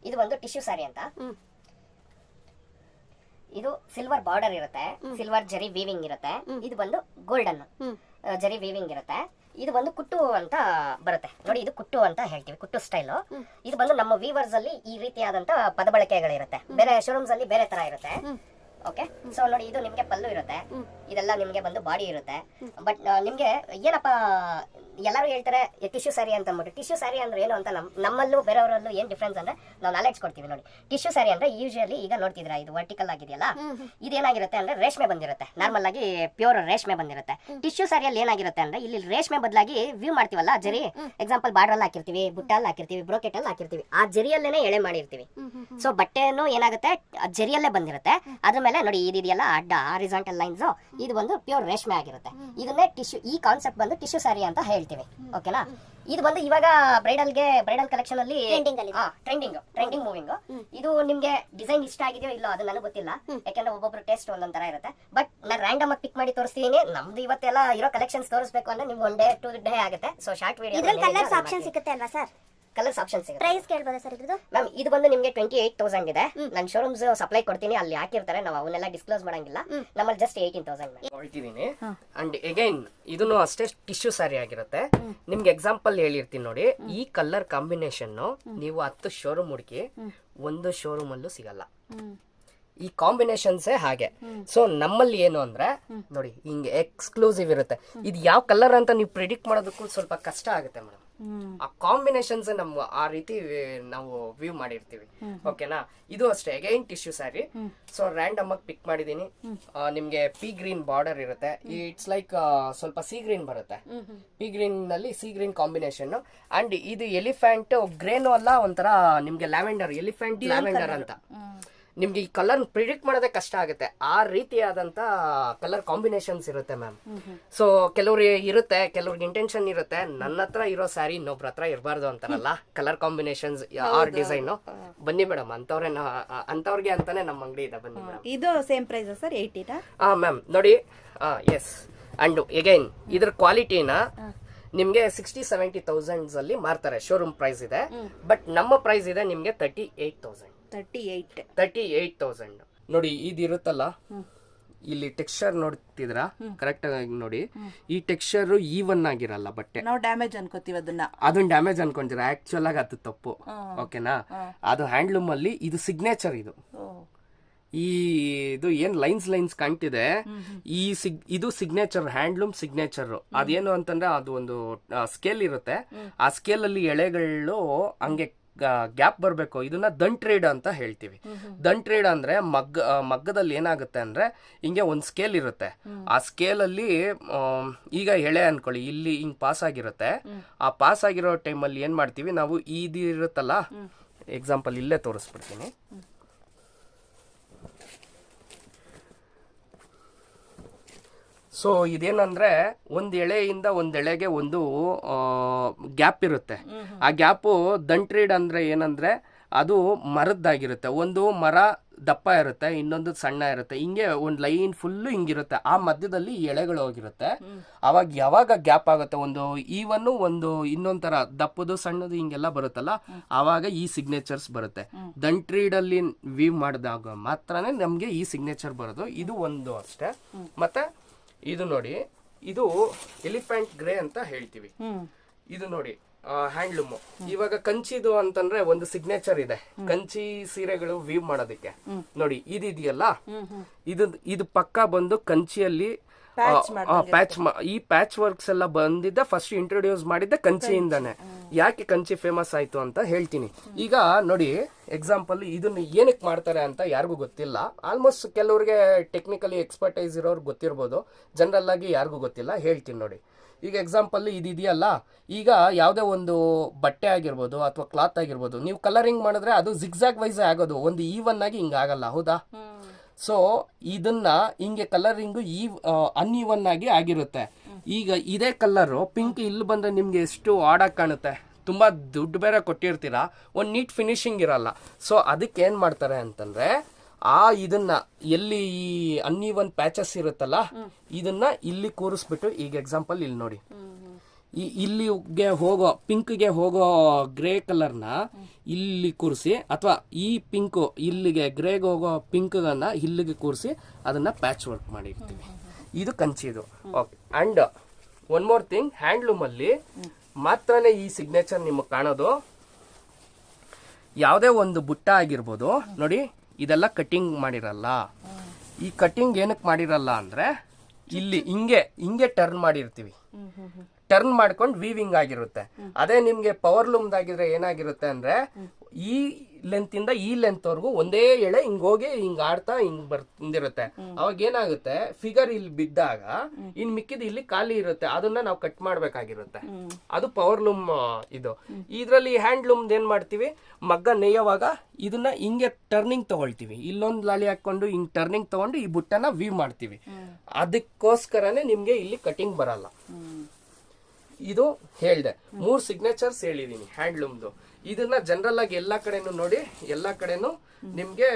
D: ಇದು ಒಂದು ಟಿಶ್ಯೂ ಸಾರಿ ಅಂತ. ಇದು ಸಿಲ್ವರ್ ಬಾರ್ಡರ್ ಇರುತ್ತೆ. ಸಿಲ್ವರ್ ಜರಿ ವೀವಿಂಗ್ ಇರುತ್ತೆ. ಇದು ಬಂದು ಗೋಲ್ಡನ್ ಜರಿ ವೀವಿಂಗ್ ಇರುತ್ತೆ. ಇದು ಬಂದು ಕುಟ್ಟು ಅಂತ ಬರುತ್ತೆ. ನೋಡಿ ಇದು ಕುಟ್ಟು ಅಂತ ಹೇಳ್ತೀವಿ ಕುಟ್ಟು ಸ್ಟೈಲು ಇದು ಬಂದು ನಮ್ಮ ವೀವರ್ಸ್ ಅಲ್ಲಿ ಈ ರೀತಿಯಾದಂತ ಪದಬಳಕೆಗಳಿರುತ್ತೆ. ಬೇರೆ ಶೋರೂಮ್ಸ್ ಅಲ್ಲಿ ಬೇರೆ ತರ ಇರುತ್ತೆ. ಓಕೆ ಸೊ ನೋಡಿ ಇದು ನಿಮ್ಗೆ ಪಲ್ಲು ಇರುತ್ತೆ. ಇದೆಲ್ಲ ನಿಮ್ಗೆ ಬಂದು ಬಾಡಿ ಇರುತ್ತೆ. ಬಟ್ ನಿಮ್ಗೆ ಏನಪ್ಪ ಎಲ್ಲರೂ ಹೇಳ್ತಾರೆ ಟಿಶ್ಯೂ ಸ್ಯಾರಿ ಅಂತ ಅಂದ್ಬಿಟ್ಟು. ಟಿಶ್ಯೂ ಸ್ಯಾರಿ ಅಂದ್ರೆ ಏನು ಅಂತ ನಮ್ ನಮ್ಮಲ್ಲೂ ಬೇರೆಯವರಲ್ಲೂ ಏನ್ ಡಿಫ್ರೆನ್ಸ್ ಅಂದ್ರೆ ನಾವು ನಾಲೆಡ್ಜ್ ಕೊಡ್ತೀವಿ ನೋಡಿ. ಟಿಶ್ಯೂ ಸ್ಯಾರಿ ಅಂದ್ರೆ ಯೂಶಲಿ ಈಗ ನೋಡ್ತಿದ್ರ ಇದು ವರ್ಟಿಕಲ್ ಆಗಿದೆಯಲ್ಲ? ಇದೇನಾಗಿರುತ್ತೆ ಅಂದ್ರೆ ರೇಷ್ಮೆ ಬಂದಿರುತ್ತೆ. ನಾರ್ಮಲ್ ಆಗಿ ಪ್ಯೂರ್ ರೇಷ್ಮೆ ಬಂದಿರುತ್ತೆ. ಟಿಶ್ಯೂ ಸ್ಯಾರಿಯಲ್ಲಿ ಏನಾಗಿರುತ್ತೆ ಅಂದ್ರೆ ಇಲ್ಲಿ ರೇಷ್ಮೆ ಬದಲಾಗಿ ವ್ಯೂ ಮಾಡ್ತೀವಲ್ಲ ಜರಿ? ಎಕ್ಸಾಂಪಲ್ ಬಾರ್ಡರ್ ಹಾಕಿರ್ತೀವಿ ಬುಟ್ಟಲ್ಲಿ ಹಾಕಿರ್ತೀವಿ ಬ್ರೋಕೆಟ್ ಅಲ್ಲಿ ಹಾಕಿರ್ತೀವಿ. ಆ ಜರಿಯಲ್ಲೇನೆ ಎಳೆ ಮಾಡಿರ್ತೀವಿ. ಸೊ ಬಟ್ಟೆಯನ್ನು ಏನಾಗುತ್ತೆ? ಜರಿಯಲ್ಲೇ ಬಂದಿರುತ್ತೆ. ಅದ್ರ ಮೇಲೆ ನೋಡಿ ಇದೆಯಲ್ಲ ಅಡ್ಡ ಹಾರಿಸಾಂಟಲ್ ಲೈನ್ಸ್ ಇದು ಬಂದು ಪ್ಯೂರ್ ರೇಷ್ಮೆ ಆಗಿರುತ್ತೆ. ಇದನ್ನೇ ಟಿಶ್ಯೂ ಈ ಕಾನ್ಸೆಪ್ಟ್ ಬಂದು ಟಿಶ್ಯೂ ಸ್ಯಾರಿ ಅಂತ ಹೇಳ್ತೀವಿ. ಓಕೆನಾ ಇದು ಬಂದು ಇವಾಗ ಬ್ರೈಡಲ್ಗೆ ಬ್ರೈಡಲ್ ಕಲೆಕ್ಷನ್ ಅಲ್ಲಿ ಟ್ರೆಂಡಿಂಗ್ ಟ್ರೆಂಡಿಂಗ್ ಮೂವಿಂಗ್ ಇದು ನಿಮ್ಗೆ ಡಿಸೈನ್ ಇಷ್ಟ ಆಗಿದೆಯೋ ಇಲ್ಲೋ ಅದು ನನಗೆ ಗೊತ್ತಿಲ್ಲ. ಯಾಕಂದ್ರೆ ಒಬ್ಬೊಬ್ರು ಟೇಸ್ಟ್ ಒಂದೊಂದ್ ತರ ಇರುತ್ತೆ. ಬಟ್ ನಾನು ರ್ಯಾಂಡಮ್ ಆಗಿ ಪಿಕ್ ಮಾಡಿ ತೋರಿಸ್ತೀನಿ. ನಮ್ದು ಇವತ್ತೆಲ್ಲ ಇರೋ ಕಲೆಕ್ಷನ್ಸ್ ತೋರಿಸಬೇಕು ಅಂದ್ರೆ ನಿಮ್ಗೆ ಒನ್ ಡೇ ಟು ಡೇ ಆಗುತ್ತೆ. So short
E: colours
D: video
E: option ಸಿಗುತ್ತೆ ಅಲ್ವಾ ಸರ್
D: ಕಲರ್ಸ್ ಆಪ್ಷನ್ ಸಿಗುತ್ತೆ.
E: ಪ್ರೈಸ್ ಕೇಳ್ಬೋದಾ ಸರ್ ಇದ್ರದ್ದು?
D: ಮ್ಯಾಮ್ ಇದು ಬಂದು ನಿಮಗೆ ಟ್ವೆಂಟಿ ಏಟ್ ತೌಸಂಡ್ ಇದೆ ನನ್ನ ಶೋರೂಮ್ಸ್ ಸಪ್ಲೈ ಕೊಡ್ತೀನಿ ಅಲ್ಲಿ ಹಾಕಿರ್ತಾರೆ ನಾವು ಅವನ್ನೆಲ್ಲ ಡಿಸ್ಕ್ಲೋಸ್ ಮಾಡಂಗಿಲ್ಲ. ನಮ್ಮಲ್ಲಿ ಜಸ್ಟ್ ಏಯ್ಟೀನ್ ತೌಸಂಡ್
C: ಹೊಳ್ತಿದ್ದೀನಿ ಅಂಡ್ ಎಗೈನ್ ಇದನ್ನು ಅಷ್ಟೇ ಟಿಶ್ಯೂ ಸ್ಯಾರಿ ಆಗಿರುತ್ತೆ. ನಿಮ್ಗೆ ಎಕ್ಸಾಂಪಲ್ ಹೇಳಿರ್ತೀನಿ ನೋಡಿ. ಈ ಕಲರ್ ಕಾಂಬಿನೇಷನ್ ನೀವು ಹತ್ತು ಶೋರೂಮ್ ಹುಡುಕಿ ಒಂದು ಶೋರೂಮ್ ಅಲ್ಲೂ ಸಿಗಲ್ಲ. ಈ ಕಾಂಬಿನೇಷನ್ಸೇ ಹಾಗೆ. ಸೊ ನಮ್ಮಲ್ಲಿ ಏನು ಅಂದ್ರೆ ನೋಡಿ ಹಿಂಗೆ ಎಕ್ಸ್ಕ್ಲೂಸಿವ್ ಇರುತ್ತೆ. ಇದು ಯಾವ ಕಲರ್ ಅಂತ ನೀವು ಪ್ರಿಡಿಕ್ಟ್ ಮಾಡೋದಕ್ಕೂ ಸ್ವಲ್ಪ ಕಷ್ಟ ಆಗುತ್ತೆ ಮೇಡಮ್ ಆ ಕಾಂಬಿನೇಷನ್ಸ್ ನಮ್ಮ ಆ ರೀತಿ ನಾವು ವ್ಯೂ ಮಾಡಿರ್ತೀವಿ. ಓಕೆನಾ ಇದು ಅಷ್ಟೇ again tissue sari so random ಆಗಿ ಪಿಕ್ ಮಾಡಿದೀನಿ. ನಿಮ್ಗೆ ಪಿ ಗ್ರೀನ್ ಬಾರ್ಡರ್ ಇರುತ್ತೆ. ಇಟ್ಸ್ ಲೈಕ್ ಸ್ವಲ್ಪ ಸಿ ಗ್ರೀನ್ ಬರುತ್ತೆ. ಪಿ ಗ್ರೀನ್ನಲ್ಲಿ ಸಿ ಗ್ರೀನ್ ಕಾಂಬಿನೇಷನ್ ಅಂಡ್ ಇದು ಎಲಿಫೆಂಟ್ ಗ್ರೇನು ಅಲ್ಲ ಒಂಥರ ನಿಮ್ಗೆ ಲ್ಯಾವೆಂಡರ್ ಎಲಿಫೆಂಟ್ ಲ್ಯಾವೆಂಡರ್ ಅಂತ. ನಿಮ್ಗೆ ಈ ಕಲರ್ ಪ್ರಿಡಿಕ್ಟ್ ಮಾಡೋದೇ ಕಷ್ಟ ಆಗುತ್ತೆ. ಆ ರೀತಿಯಾದಂತ ಕಲರ್ ಕಾಂಬಿನೇಷನ್ಸ್ ಇರುತ್ತೆ ಮ್ಯಾಮ್ ಸೊ ಕೆಲವ್ರಿಗೆ ಇರುತ್ತೆ ಕೆಲವ್ರಿಗೆ ಇಂಟೆನ್ಷನ್ ಇರುತ್ತೆ. ನನ್ನ ಹತ್ರ ಇರೋ ಸ್ಯಾರಿ ಇನ್ನೊಬ್ರ ಹತ್ರ ಇರಬಾರ್ದು ಅಂತಾರಲ್ಲ? ಕಲರ್ ಕಾಂಬಿನೇಷನ್ಸ್ ಆರ್ ಡಿಸೈನ್ ಬನ್ನಿ ಮೇಡಮ್ ಅಂತವ್ರೆ ಅಂತವ್ರಿಗೆ ಅಂತಾನೆ ನಮ್ಮ ಅಂಗಡಿ ಇದೆ. ಬನ್ನಿ ಮೇಡಮ್.
B: ಇದು ಸೇಮ್ ಪ್ರೈಸ್ ಸರ್ ಏಯ್ಟಿನಾ
C: ಹಾ ಮ್ಯಾಮ್ ನೋಡಿ. ಹಾ ಎಸ್ ಅಂಡ್ ಎಗೈನ್ ಇದ್ರ ಕ್ವಾಲಿಟಿನ ನಿಮ್ಗೆ ಸಿಕ್ಸ್ಟಿ ಸೆವೆಂಟಿ ತೌಸಂಡ್ಸ್ ಅಲ್ಲಿ ಮಾರ್ತಾರೆ. ಶೋರೂಮ್ ಪ್ರೈಸ್ ಇದೆ. ಬಟ್ ನಮ್ಮ ಪ್ರೈಸ್ ಇದೆ ನಿಮ್ಗೆ thirty eight thousand
B: thirty eight
C: thirty eight thousand ನೋಡಿ ಇದಿರುತ್ತಲ್ಲ ಇಲ್ಲಿ ಟೆಕ್ಸ್ಚರ್ ನೋಡ್ತಿದ್ರ ಕರೆಕ್ಟ್ ಆಗಿ ನೋಡಿ. ಈ ಟೆಕ್ಸ್ಚರ್ ಈವನ್ ಆಗಿರಲ್ಲ ಬಟ್ಟೆ.
B: ನಾವು ಡ್ಯಾಮೇಜ್ ಅನ್ಕೋತೀವಿ ಅದನ್ನ.
C: ಅದನ್ನ ಡ್ಯಾಮೇಜ್ ಅನ್ಕೊಂತೀರ? ಆಕ್ಚುಲ್ ಆಗಿ ಅದು ತಪ್ಪು. ಓಕೆನಾ ಅದು ಹ್ಯಾಂಡ್ಲೂಮ್ ಅಲ್ಲಿ ಇದು ಸಿಗ್ನೇಚರ್ ಇದು. ಈ ಇದು ಏನ್ ಲೈನ್ಸ್ ಲೈನ್ಸ್ ಕಾಣ್ತಿದೆ? ಈ ಸಿಗ್ ಇದು ಸಿಗ್ನೇಚರ್ ಹ್ಯಾಂಡ್ಲೂಮ್ ಸಿಗ್ನೇಚರ್ ಅದೇನು ಅಂತಂದ್ರೆ ಅದು ಒಂದು ಸ್ಕೇಲ್ ಇರುತ್ತೆ. ಆ ಸ್ಕೇಲ್ ಅಲ್ಲಿ ಎಳೆಗಳು ಹಂಗೆ ಗ್ಯಾಪ್ ಬರಬೇಕು. ಇದನ್ನ ದಂಟ್ರೇಡ ಅಂತ ಹೇಳ್ತೀವಿ. ದಂಟ್ರೇಡ ಅಂದ್ರೆ ಮಗ್ಗ ಮಗ್ಗದಲ್ಲಿ ಏನಾಗುತ್ತೆ ಅಂದ್ರೆ ಹಿಂಗೆ ಒಂದು ಸ್ಕೇಲ್ ಇರುತ್ತೆ. ಆ ಸ್ಕೇಲಲ್ಲಿ ಈಗ ಎಳೆ ಅನ್ಕೊಳ್ಳಿ ಇಲ್ಲಿ ಹಿಂಗೆ ಪಾಸ್ ಆಗಿರುತ್ತೆ. ಆ ಪಾಸ್ ಆಗಿರೋ ಟೈಮಲ್ಲಿ ಏನು ಮಾಡ್ತೀವಿ? ನಾವು ಇದಿರುತ್ತಲ್ಲ ಎಕ್ಸಾಂಪಲ್ ಇಲ್ಲೇ ತೋರಿಸ್ಬಿಡ್ತೀನಿ. ಸೊ ಇದೇನಂದ್ರೆ ಒಂದು ಎಳೆಯಿಂದ ಒಂದು ಎಳೆಗೆ ಒಂದು ಗ್ಯಾಪ್ ಇರುತ್ತೆ. ಆ ಗ್ಯಾಪು ದಂಟ್ರೀಡ್ ಅಂದರೆ ಏನಂದರೆ ಅದು ಮರದ್ದಾಗಿರುತ್ತೆ. ಒಂದು ಮರ ದಪ್ಪ ಇರುತ್ತೆ ಇನ್ನೊಂದು ಸಣ್ಣ ಇರುತ್ತೆ. ಹಿಂಗೆ ಒಂದು ಲೈನ್ ಫುಲ್ಲು ಹಿಂಗಿರುತ್ತೆ. ಆ ಮಧ್ಯದಲ್ಲಿ ಎಳೆಗಳು ಹೋಗಿರುತ್ತೆ. ಅವಾಗ ಯಾವಾಗ ಗ್ಯಾಪ್ ಆಗುತ್ತೆ? ಒಂದು ಈವನ್ನು ಒಂದು ಇನ್ನೊಂದು ಥರ ದಪ್ಪದು ಸಣ್ಣದು ಹಿಂಗೆಲ್ಲ ಬರುತ್ತಲ್ಲ? ಆವಾಗ ಈ ಸಿಗ್ನೇಚರ್ಸ್ ಬರುತ್ತೆ. ದಂಟ್ರೀಡಲ್ಲಿ ವೀವ್ ಮಾಡಿದಾಗ ಮಾತ್ರನೇ ನಮಗೆ ಈ ಸಿಗ್ನೇಚರ್ ಬರೋದು. ಇದು ಒಂದು ಅಷ್ಟೇ. ಮತ್ತೆ ಇದು ನೋಡಿ ಇದು ಎಲಿಫೆಂಟ್ ಗ್ರೇ ಅಂತ ಹೇಳ್ತೀವಿ. ಇದು ನೋಡಿ ಹ್ಯಾಂಡ್ಲೂಮ್ ಇವಾಗ ಕಂಚಿದು ಅಂತಂದ್ರೆ ಒಂದು ಸಿಗ್ನೇಚರ್ ಇದೆ. ಕಂಚಿ ಸೀರೆಗಳು ವೀವ್ ಮಾಡೋದಕ್ಕೆ. ನೋಡಿ ಇದಿದೆಯಲ್ಲ? ಇದು ಇದು ಪಕ್ಕ ಬಂದು ಕಂಚಿಯಲ್ಲಿ ಪ್ಯಾಚ್ ಈ ಪ್ಯಾಚ್ ವರ್ಕ್ಸ್ ಎಲ್ಲ ಬಂದಿದ್ದ ಫಸ್ಟ್ ಇಂಟ್ರೊಡ್ಯೂಸ್ ಮಾಡಿದ್ದೆ ಕಂಚಿಯಿಂದಾನೆ. ಯಾಕೆ ಕಂಚಿ ಫೇಮಸ್ ಆಯ್ತು ಅಂತ ಹೇಳ್ತೀನಿ. ಈಗ ನೋಡಿ ಎಕ್ಸಾಂಪಲ್ ಇದನ್ನ ಏನಕ್ಕೆ ಮಾಡ್ತಾರೆ ಅಂತ ಯಾರಿಗೂ ಗೊತ್ತಿಲ್ಲ. ಆಲ್ಮೋಸ್ಟ್ ಕೆಲವ್ರಿಗೆ ಟೆಕ್ನಿಕಲಿ ಎಕ್ಸ್ಪರ್ಟೈಸ್ ಇರೋರು ಗೊತ್ತಿರ್ಬೋದು. ಜನರಲ್ ಆಗಿ ಯಾರಿಗೂ ಗೊತ್ತಿಲ್ಲ. ಹೇಳ್ತೀನಿ ನೋಡಿ. ಈಗ ಎಕ್ಸಾಂಪಲ್ ಇದೆಯಲ್ಲ ಈಗ ಯಾವುದೇ ಒಂದು ಬಟ್ಟೆ ಆಗಿರ್ಬೋದು ಅಥವಾ ಕ್ಲಾತ್ ಆಗಿರ್ಬೋದು ನೀವು ಕಲರಿಂಗ್ ಮಾಡಿದ್ರೆ ಅದು ಜಿಗ್ಜಾಗ್ ವೈಸ್ ಆಗೋದು ಒಂದು ಈವನ್ ಆಗಿ ಹಿಂಗೆ ಆಗಲ್ಲ ಹೌದಾ? ಸೊ ಇದನ್ನ ಹಿಂಗೆ ಕಲರಿಂಗು ಈ ಅನ್ಇವನ್ ಆಗಿ ಆಗಿರುತ್ತೆ. ಈಗ ಇದೇ ಕಲರು ಪಿಂಕ್ ಇಲ್ಲಿ ಬಂದ್ರೆ ನಿಮ್ಗೆ ಎಷ್ಟು ಆಡಾಗಿ ಕಾಣುತ್ತೆ? ತುಂಬಾ ದುಡ್ಡು ಬೇರೆ ಕೊಟ್ಟಿರ್ತೀರಾ? ಒಂದು ನೀಟ್ ಫಿನಿಶಿಂಗ್ ಇರಲ್ಲ. ಸೊ ಅದಕ್ಕೆ ಏನು ಮಾಡ್ತಾರೆ ಅಂತಂದ್ರೆ ಆ ಇದನ್ನ ಎಲ್ಲಿ ಈ ಅನ್ಇವನ್ ಪ್ಯಾಚಸ್ ಇರುತ್ತಲ್ಲ ಇದನ್ನ ಇಲ್ಲಿ ಕೂರಿಸ್ಬಿಟ್ಟು ಈಗ ಎಕ್ಸಾಂಪಲ್ ಇಲ್ಲಿ ನೋಡಿ. ಈ ಇಲ್ಲಿಗೆ ಹೋಗೋ ಪಿಂಕ್ಗೆ ಹೋಗೋ ಗ್ರೇ ಕಲರ್ನ ಇಲ್ಲಿ ಕೂರಿಸಿ ಅಥವಾ ಈ ಪಿಂಕು ಇಲ್ಲಿಗೆ ಗ್ರೇಗೆ ಹೋಗೋ ಪಿಂಕ್ಗನ್ನ ಇಲ್ಲಿಗೆ ಕೂರಿಸಿ ಅದನ್ನ ಪ್ಯಾಚ್ ವರ್ಕ್ ಮಾಡಿರ್ತೀವಿ. ಇದು ಕಂಚಿದು. Okay. And one more thing handloom ಅಲ್ಲಿ ಮಾತ್ರನೇ ಈ ಸಿಗ್ನೇಚರ್ ನಿಮಗೆ ಕಾಣೋದು. ಯಾವುದೇ ಒಂದು ಬುಟ್ಟ ಆಗಿರ್ಬೋದು ನೋಡಿ ಇದೆಲ್ಲ ಕಟ್ಟಿಂಗ್ ಮಾಡಿರಲ್ಲ. ಈ ಕಟ್ಟಿಂಗ್ ಏನಕ್ಕೆ ಮಾಡಿರಲ್ಲ ಅಂದ್ರೆ ಇಲ್ಲಿ ಹಿಂಗೆ ಹಿಂಗೆ ಟರ್ನ್ ಮಾಡಿರ್ತೀವಿ. ಟರ್ನ್ ಮಾಡ್ಕೊಂಡು ವೀವಿಂಗ್ ಆಗಿರುತ್ತೆ. ಅದೇ ನಿಮಗೆ ಪವರ್ ಲೂಮ್ದಾಗಿದ್ರೆ ಏನಾಗಿರುತ್ತೆ ಅಂದ್ರೆ ಈ ಲೆಂತ್ ಇಂದ ಈ ಲೆಂತ್ ವರೆಗೂ ಒಂದೇ ಎಳೆ ಹಿಂಗ್ ಹೋಗಿ ಹಿಂಗ್ ಆಡ್ತಾ ಹಿಂಗ್ ಬರ್ತಿರುತ್ತೆ ಅವಾಗ ಏನಾಗುತ್ತೆ? ಫಿಗರ್ ಇಲ್ಲಿ ಬಿದ್ದಾಗ ಇನ್ ಮಿಕ್ಕಿದ ಇಲ್ಲಿ ಖಾಲಿ ಇರುತ್ತೆ. ಅದನ್ನ ನಾವು ಕಟ್ ಮಾಡ್ಬೇಕಾಗಿರುತ್ತೆ. ಅದು ಪವರ್ ಲೂಮ್ ಇದು. ಇದ್ರಲ್ಲಿ ಹ್ಯಾಂಡ್ ಲೂಮ್ ಏನ್ ಮಾಡ್ತೀವಿ? ಮಗ್ಗ ನೇಯುವಾಗ ಇದನ್ನ ಹಿಂಗೆ ಟರ್ನಿಂಗ್ ತಗೊಳ್ತೀವಿ. ಇಲ್ಲೊಂದ್ ಲಾಲಿ ಹಾಕೊಂಡು ಹಿಂಗ್ ಟರ್ನಿಂಗ್ ತಗೊಂಡು ಈ ಬುಟ್ಟನ ವೀವ್ ಮಾಡ್ತೀವಿ. ಅದಕ್ಕೋಸ್ಕರನೇ ನಿಮ್ಗೆ ಇಲ್ಲಿ ಕಟಿಂಗ್ ಬರಲ್ಲ. ಇದು ಹೇಳ್ದೆ. ಮೂರ್ ಸಿಗ್ನೇಚರ್ಸ್ ಹೇಳಿದೀನಿ ಹ್ಯಾಂಡ್ಲೂಮ್ದು ಇದನ್ನ ಜನರಲ್ ಆಗಿ ಎಲ್ಲಾ ಕಡೆನೂ ನೋಡಿ ಎಲ್ಲಾ ಕಡೆನೂ ನಿಮ್ಗೆ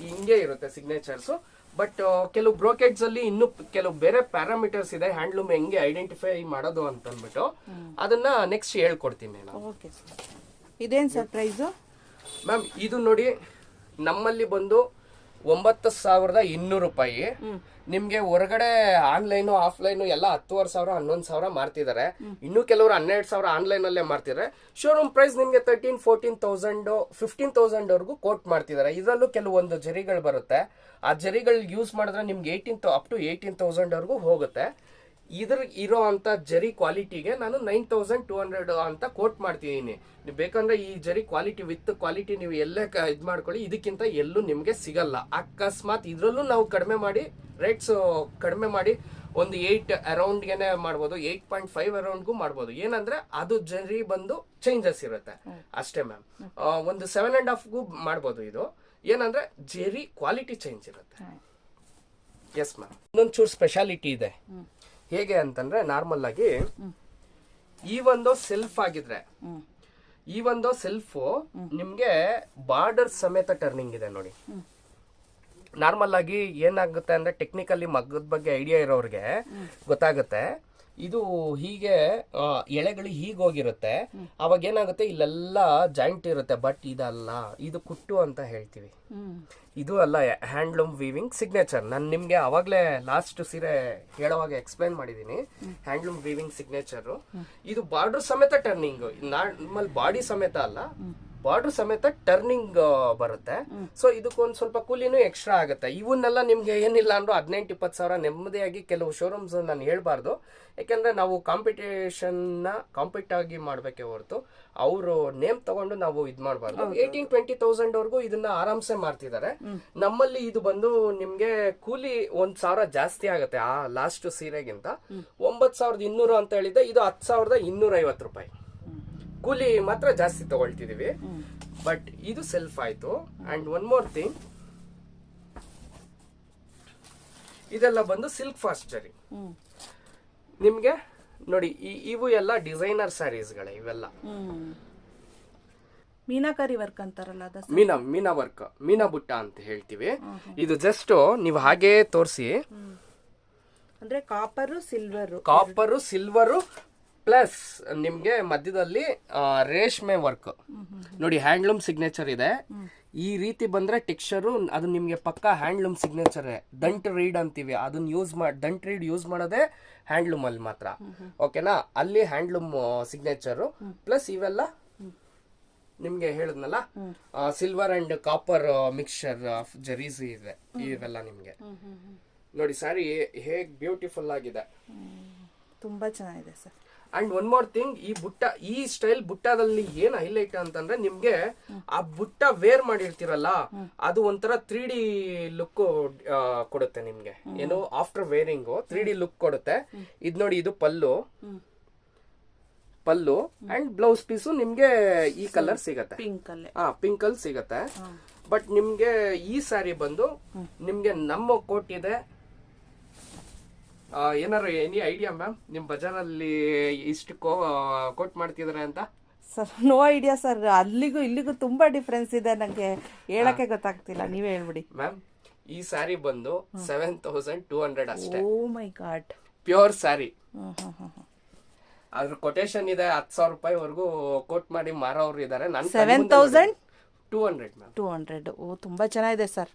C: ಹಿಂಗೆ ಇರುತ್ತೆ ಸಿಗ್ನೇಚರ್ಸ್ ಬಟ್ ಕೆಲವು ಬ್ರೋಕೆಟ್ಸ್ ಅಲ್ಲಿ ಇನ್ನು ಕೆಲವು ಬೇರೆ ಪ್ಯಾರಾಮೀಟರ್ಸ್ ಇದೆ ಹ್ಯಾಂಡ್ಲೂಮ್ ಹೆಂಗೆ ಐಡೆಂಟಿಫೈ ಮಾಡೋದು ಅಂತ ಅಂದ್ಬಿಟ್ಟು ಅದನ್ನ ನೆಕ್ಸ್ಟ್ ಹೇಳ್ಕೊಡ್ತೀನಿ ನಾನು
B: ಓಕೆ ಸರ್. ಇದೇನು ಸರ್ ಪ್ರೈಸು
C: ಮ್ಯಾಮ್ ಇದು ನೋಡಿ ನಮ್ಮಲ್ಲಿ ಬಂದು ಒಂಬತ್ತು ಸಾವಿರದ ಇನ್ನೂರು ರೂಪಾಯಿ. ನಿಮ್ಗೆ ಹೊರಗಡೆ ಆನ್ಲೈನು ಆಫ್ಲೈನು ಎಲ್ಲ ಹತ್ತುವರೆ ಸಾವಿರ ಹನ್ನೊಂದು ಸಾವಿರ ಮಾರ್ತಿದ್ದಾರೆ ಇನ್ನು ಕೆಲವರು ಹನ್ನೆರಡು ಸಾವಿರ ಆನ್ಲೈನ್ ಅಲ್ಲೇ ಮಾರ್ತಿದ್ದಾರೆ ಶೋರೂಮ್ ಪ್ರೈಸ್ ನಿಮ್ಗೆ thirteen fourteen thousand fifteen thousand ವರೆಗೂ ಕೋಟ್ ಮಾಡ್ತಿದ್ದಾರೆ ಇದರಲ್ಲೂ ಕೆಲವೊಂದು ಜರಿಗಳು ಬರುತ್ತೆ. ಆ ಜರಿಗಳು ಯೂಸ್ ಮಾಡಿದ್ರೆ ನಿಮ್ಗೆ eighteen up to eighteen thousand ವರೆಗೂ ಹೋಗುತ್ತೆ. ಇದ್ರ ಇರೋ ಅಂತ ಜರಿ ಕ್ವಾಲಿಟಿಗೆ ನಾನು ನೈನ್ ತೌಸಂಡ್ ಟೂ ಹಂಡ್ರೆಡ್ ಅಂತ ಕೋಟ್ ಮಾಡ್ತಿದ್ದೀನಿ. ನೀವು ಬೇಕಂದ್ರೆ ಈ ಜರಿ ಕ್ವಾಲಿಟಿ ವಿತ್ ಕ್ವಾಲಿಟಿ ನೀವು ಎಲ್ಲೇ ಕ- ಇದ್ ಮಾಡ್ಕೊಳ್ಳಿ ಇದಕ್ಕಿಂತ ಎಲ್ಲೂ ನಿಮ್ಗೆ ಸಿಗಲ್ಲ. ಅಕಸ್ಮಾತ್ ಇದ್ರಲ್ಲೂ ನಾವು ಕಡಿಮೆ ಮಾಡಿ ರೇಟ್ಸ್ ಕಡಿಮೆ ಮಾಡಿ ಒಂದು ಏಯ್ಟ್ ಅರೌಂಡ್ಗೆನೆ ಮಾಡ್ಬೋದು ಏಯ್ಟ್ ಪಾಯಿಂಟ್ ಫೈವ್ ಅರೌಂಡ್ಗೂ ಮಾಡ್ಬೋದು. ಏನಂದ್ರೆ ಅದು ಜರಿ ಬಂದು ಚೇಂಜಸ್ ಇರುತ್ತೆ. ಅಷ್ಟೇ ಮ್ಯಾಮ್. ಒಂದು ಸೆವೆನ್ ಆ್ಯಂಡ್ ಹಾಫ್ಗೂ ಮಾಡ್ಬೋದು ಇದು. ಏನಂದ್ರೆ ಜರಿ ಕ್ವಾಲಿಟಿ ಚೇಂಜ್ ಇರುತ್ತೆ. ಎಸ್ ಮ್ಯಾಮ್ ಇನ್ನೊಂದು ಚೂರು ಸ್ಪೆಷಾಲಿಟಿ ಇದೆ. ಹೇಗೆ ಅಂತಂದ್ರೆ ನಾರ್ಮಲ್ ಆಗಿ ಈ ಒಂದು ಸೆಲ್ಫ್ ಆಗಿದ್ರೆ, ಈ ಒಂದು ಸೆಲ್ಫ್ ನಿಮ್ಗೆ ಬಾರ್ಡರ್ ಸಮೇತ ಟರ್ನಿಂಗ್ ಇದೆ ನೋಡಿ. ನಾರ್ಮಲ್ ಆಗಿ ಏನಾಗುತ್ತೆ ಅಂದ್ರೆ ಟೆಕ್ನಿಕಲಿ ಮಗ್ಗದ ಬಗ್ಗೆ ಐಡಿಯಾ ಇರೋರಿಗೆ ಗೊತ್ತಾಗುತ್ತೆ. ಇದು ಹೀಗೆ ಎಳೆಗಳು ಹೀಗೆ ಹೋಗಿರುತ್ತೆ ಅವಾಗ ಏನಾಗುತ್ತೆ ಇಲ್ಲೆಲ್ಲ ಜಾಯಿಂಟ್ ಇರುತ್ತೆ. ಬಟ್ ಇದಲ್ಲ. ಇದು ಕುಟ್ಟು ಅಂತ ಹೇಳ್ತೀವಿ. ಇದು ಅಲ್ಲ ಹ್ಯಾಂಡ್ಲೂಮ್ ವೀವಿಂಗ್ ಸಿಗ್ನೇಚರ್ ನಾನು ನಿಮ್ಗೆ ಅವಾಗಲೇ ಲಾಸ್ಟ್ ಸೀರೆ ಹೇಳುವಾಗ ಎಕ್ಸ್ಪ್ಲೈನ್ ಮಾಡಿದ್ದೀನಿ ಹ್ಯಾಂಡ್ಲೂಮ್ ವೀವಿಂಗ್ ಸಿಗ್ನೇಚರ್ ಇದು ಬಾರ್ಡರ್ ಸಮೇತ ಟರ್ನಿಂಗ್ ನಾರ್ಮಲ್ ಬಾಡಿ ಸಮೇತ ಅಲ್ಲ. ಬಾರ್ಡರ್ ಸಮೇತ ಟರ್ನಿಂಗ್ ಬರುತ್ತೆ. ಸೊ ಇದಕ್ಕೊಂದು ಸ್ವಲ್ಪ ಕೂಲಿನೂ ಎಕ್ಸ್ಟ್ರಾ ಆಗುತ್ತೆ. ಇವನ್ನೆಲ್ಲ ನಿಮ್ಗೆ ಏನಿಲ್ಲ ಅಂದ್ರೂ ಹದಿನೆಂಟು ಇಪ್ಪತ್ತು ಸಾವಿರ ನೆಮ್ಮದಿಯಾಗಿ ಕೆಲವು ಶೋರೂಮ್ಸ್ ನಾನು ಹೇಳ್ಬಾರ್ದು. ಯಾಕೆಂದ್ರೆ ನಾವು ಕಾಂಪಿಟೇಷನ್ನ ಕಾಂಪಿಟ್ ಆಗಿ ಮಾಡಬೇಕೆ ಹೊರತು ಅವರು ನೇಮ್ ತಗೊಂಡು ನಾವು ಇದ್ ಮಾಡಬಾರ್ದು. ಏಯ್ಟೀನ್ ಟ್ವೆಂಟಿ ತೌಸಂಡ್ ವರ್ಗೂ ಇದನ್ನ ಆರಾಮ್ಸೆ ಮಾಡ್ತಿದ್ದಾರೆ. ನಮ್ಮಲ್ಲಿ ಇದು ಬಂದು ನಿಮ್ಗೆ ಕೂಲಿ ಒಂದ್ ಸಾವಿರ ಜಾಸ್ತಿ ಆಗುತ್ತೆ ಆ ಲಾಸ್ಟ್ ಸೀರೆಗಿಂತ. ಒಂಬತ್ತು ಸಾವಿರದ ಇನ್ನೂರು ಅಂತ ಹೇಳಿದ್ದೆ ಇದು ಹತ್ತು ಸಾವಿರದ ಇನ್ನೂರ ಐವತ್ತು ರೂಪಾಯಿ. ಕೂಲಿ ಮಾತ್ರ ಜಾಸ್ತಿ ತಗೊಳ್ತಿದೀವಿ. ಬಟ್ ಇದು ಸೆಲ್ಫ್ ಆಯ್ತು. ಅಂಡ್ ಒನ್ ಮೋರ್ ಥಿಂಗ್ ಇದೆಲ್ಲ ಬಂದು ಸಿಲ್ಕ್ ಫಾಸ್ಟ್ ಜರಿ ನಿಮ್ಗೆ ನೋಡಿ ಇವು ಎಲ್ಲ ಡಿಸೈನರ್ ಸ್ಯಾರೀಸ್ಗಳೇ ಇವೆಲ್ಲ.
B: ಮೀನಾಕಾರಿ ಮೀನಾಕರಿ ವರ್ಕ್ ಅಂತಾರಲ್ಲ
C: ಮೀನಾ ಮೀನಾ ವರ್ಕ್ ಮೀನಾ ಬುಟ್ಟ ಅಂತ ಹೇಳ್ತೀವಿ. ಇದು ಜಸ್ಟ್ ನೀವು ಹಾಗೇ ತೋರಿಸಿ.
B: ಅಂದ್ರೆ copper silver
C: copper silver plus ನಿಮಗೆ ಮಧ್ಯದಲ್ಲಿ ರೇಷ್ಮೆ ವರ್ಕ್ ನೋಡಿ ಹ್ಯಾಂಡ್ಲೂಮ್ ಸಿಗ್ನೇಚರ್ ಇದೆ. ಈ ರೀತಿ ಬಂದ್ರೆ ಟೆಕ್ಸ್ಚರು ಅದು ನಿಮಗೆ ಪಕ್ಕ ಹ್ಯಾಂಡ್ಲೂಮ್ ಸಿಗ್ನೇಚರ್ ದಂಟ್ ರೀಡ್ ಅಂತೀವಿ. ಅದನ್ನ ಯೂಸ್ ಮಾಡಿ ದಂಟ್ ರೀಡ್ ಯೂಸ್ ಮಾಡೋದೇ ಹ್ಯಾಂಡ್ಲೂಮ್ ಅಲ್ಲಿ ಮಾತ್ರ. ಓಕೆನಾ ಅಲ್ಲಿ ಹ್ಯಾಂಡ್ಲೂಮ್ ಸಿಗ್ನೇಚರು ಪ್ಲಸ್ ಇವೆಲ್ಲ ನಿಮ್ಗೆ ಹೇಳಿದ್ನಲ್ಲ silver and copper mixture of zaris ಇದೆ. ಇವೆಲ್ಲ ನಿಮ್ಗೆ. ನೋಡಿ ಸ್ಯಾರಿ ಹೇಗ್ ಬ್ಯೂಟಿಫುಲ್ ಆಗಿದೆ.
B: ತುಂಬಾ ಚೆನ್ನಾಗಿದೆ sir
C: and one more thing ಈ ಬುಟ್ಟ ಈ ಸ್ಟೈಲ್ ಬುಟ್ಟದಲ್ಲಿ ಏನ್ ಹೈಲೈಟ್ ಅಂತಂದ್ರೆ ನಿಮ್ಗೆ ಆ ಬುಟ್ಟ ವೇರ್ ಮಾಡಿರ್ತೀರಲ್ಲ ಅದು ಒಂಥರ ತ್ರೀ ಡಿ ಲುಕ್ ಕೊಡುತ್ತೆ ನಿಮ್ಗೆ. ಏನು after wearing three D look ಕೊಡುತ್ತೆ. ಇದ್ ನೋಡಿ ಇದು ಪಲ್ಲು. ಪಲ್ಲು ಅಂಡ್ ಬ್ಲೌಸ್ ಪೀಸು ನಿಮ್ಗೆ ಈ ಕಲರ್ ಸಿಗತ್ತೆ.
B: ಪಿಂಕ್ ಅಲ್ಲೇ.
C: ಹಾ ಪಿಂಕ್ ಅಲ್ಲಿ ಸಿಗತ್ತೆ. ಬಟ್ ನಿಮ್ಗೆ ಈ ಸ್ಯಾರಿ ಬಂದು ನಿಮ್ಗೆ ನಮ್ಮ ಕೋಟ್ ಇದೆ ಏನಾರು ಎನಿ ಐಡಿಯಾ ಮ್ಯಾಮ್ ನಿಮ್ ಬಜಾರಲ್ಲಿ ಇಷ್ಟು ಕೋ ಕೋಟ್ ಮಾಡ್ತಿದಾರೆ ಅಂತ?
B: ಸರ್ ನೋ ಐಡಿಯಾ ಸರ್ ಅಲ್ಲಿಗೂ ಇಲ್ಲಿಗೂ ತುಂಬಾ ಡಿಫ್ರೆನ್ಸ್ ಇದೆ. ನಂಗೆ ಹೇಳಕ್ಕೆ ಗೊತ್ತಾಗ್ತಿಲ್ಲ. ನೀವೇ ಹೇಳ್ಬಿಡಿ.
C: ಮ್ಯಾಮ್ ಈ ಸ್ಯಾರಿ ಬಂದು ಸೆವೆನ್ ತೌಸಂಡ್ ಟೂ ಹಂಡ್ರೆಡ್ ಅಷ್ಟೇ.
B: Oh my god.
C: Pure sari ಅದ್ರ ಕೊಟೇಶನ್ ಇದೆ ಹತ್ತು ಸಾವಿರ ರೂಪಾಯಿವರೆಗೂ ಕೋಟ್ ಮಾಡಿ ಮಾರೋರು ಇದಾರೆ. ನಾನು
B: 7,000?
C: Two hundred ma'am
B: two hundred oh ತುಂಬಾ ಚೆನ್ನಾಗಿದೆ ಸರ್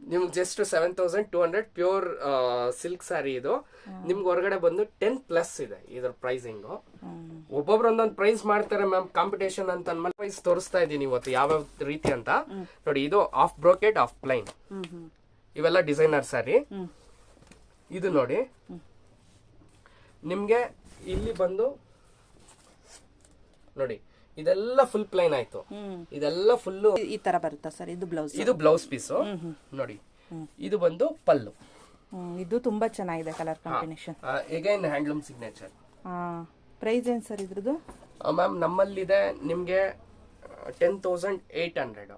C: ನಿಮ್ಗೆ just seven thousand two hundred pure silk sari ಇದು. ನಿಮ್ಗೆ ಹೊರಗಡೆ ಬಂದು ಟೆನ್ ಪ್ಲಸ್ ಇದೆ ಇದ್ರ ಪ್ರೈಸಿಂಗು ಒಬ್ಬೊಬ್ರು ಒಂದೊಂದು ಪ್ರೈಸ್ ಮಾಡ್ತಾರೆ ಮ್ಯಾಮ್ ಕಾಂಪಿಟೇಷನ್ ಅಂತ ಅನ್ಮೇಲೆ ಪ್ರೈಸ್ ತೋರಿಸ್ತಾ ಇದ್ದೀನಿ ಇವತ್ತು ಯಾವ್ಯಾವ ರೀತಿ ಅಂತ. ನೋಡಿ ಇದು ಆಫ್ ಬ್ರೋಕೆಟ್ ಆಫ್ ಪ್ಲೈನ್ ಇವೆಲ್ಲ ಡಿಸೈನರ್ ಸ್ಯಾರಿ ಇದು ನೋಡಿ. ನಿಮಗೆ ಇಲ್ಲಿ ಬಂದು ನೋಡಿ ಇದೆಲ್ಲ ಫುಲ್ ಪ್ಲೈನ್ ಆಯ್ತು. ಇದೆಲ್ಲ ಫುಲ್
B: ಈ- ತರ ಬರುತ್ತಾ ಸರ್? ಇದು ಬ್ಲೌಸ್
C: ಇದು ಬ್ಲೌಸ್ ಪೀಸ್ ನೋಡಿ. ಇದು ಬಂದು ಪಲ್ಲು.
B: ಇದು ತುಂಬಾ ಚೆನ್ನಾಗಿದೆ colour combination
C: again handloom signature
B: price ಏನು ಸರ್ ಇದ್ರದ್ದು?
C: ಮ್ಯಾಮ್ ನಮ್ಮಲ್ಲಿದೆ ನಿಮಗೆ ಟೆನ್ ತೌಸಂಡ್ ಏಯ್ಟ್ ಹಂಡ್ರೆಡ್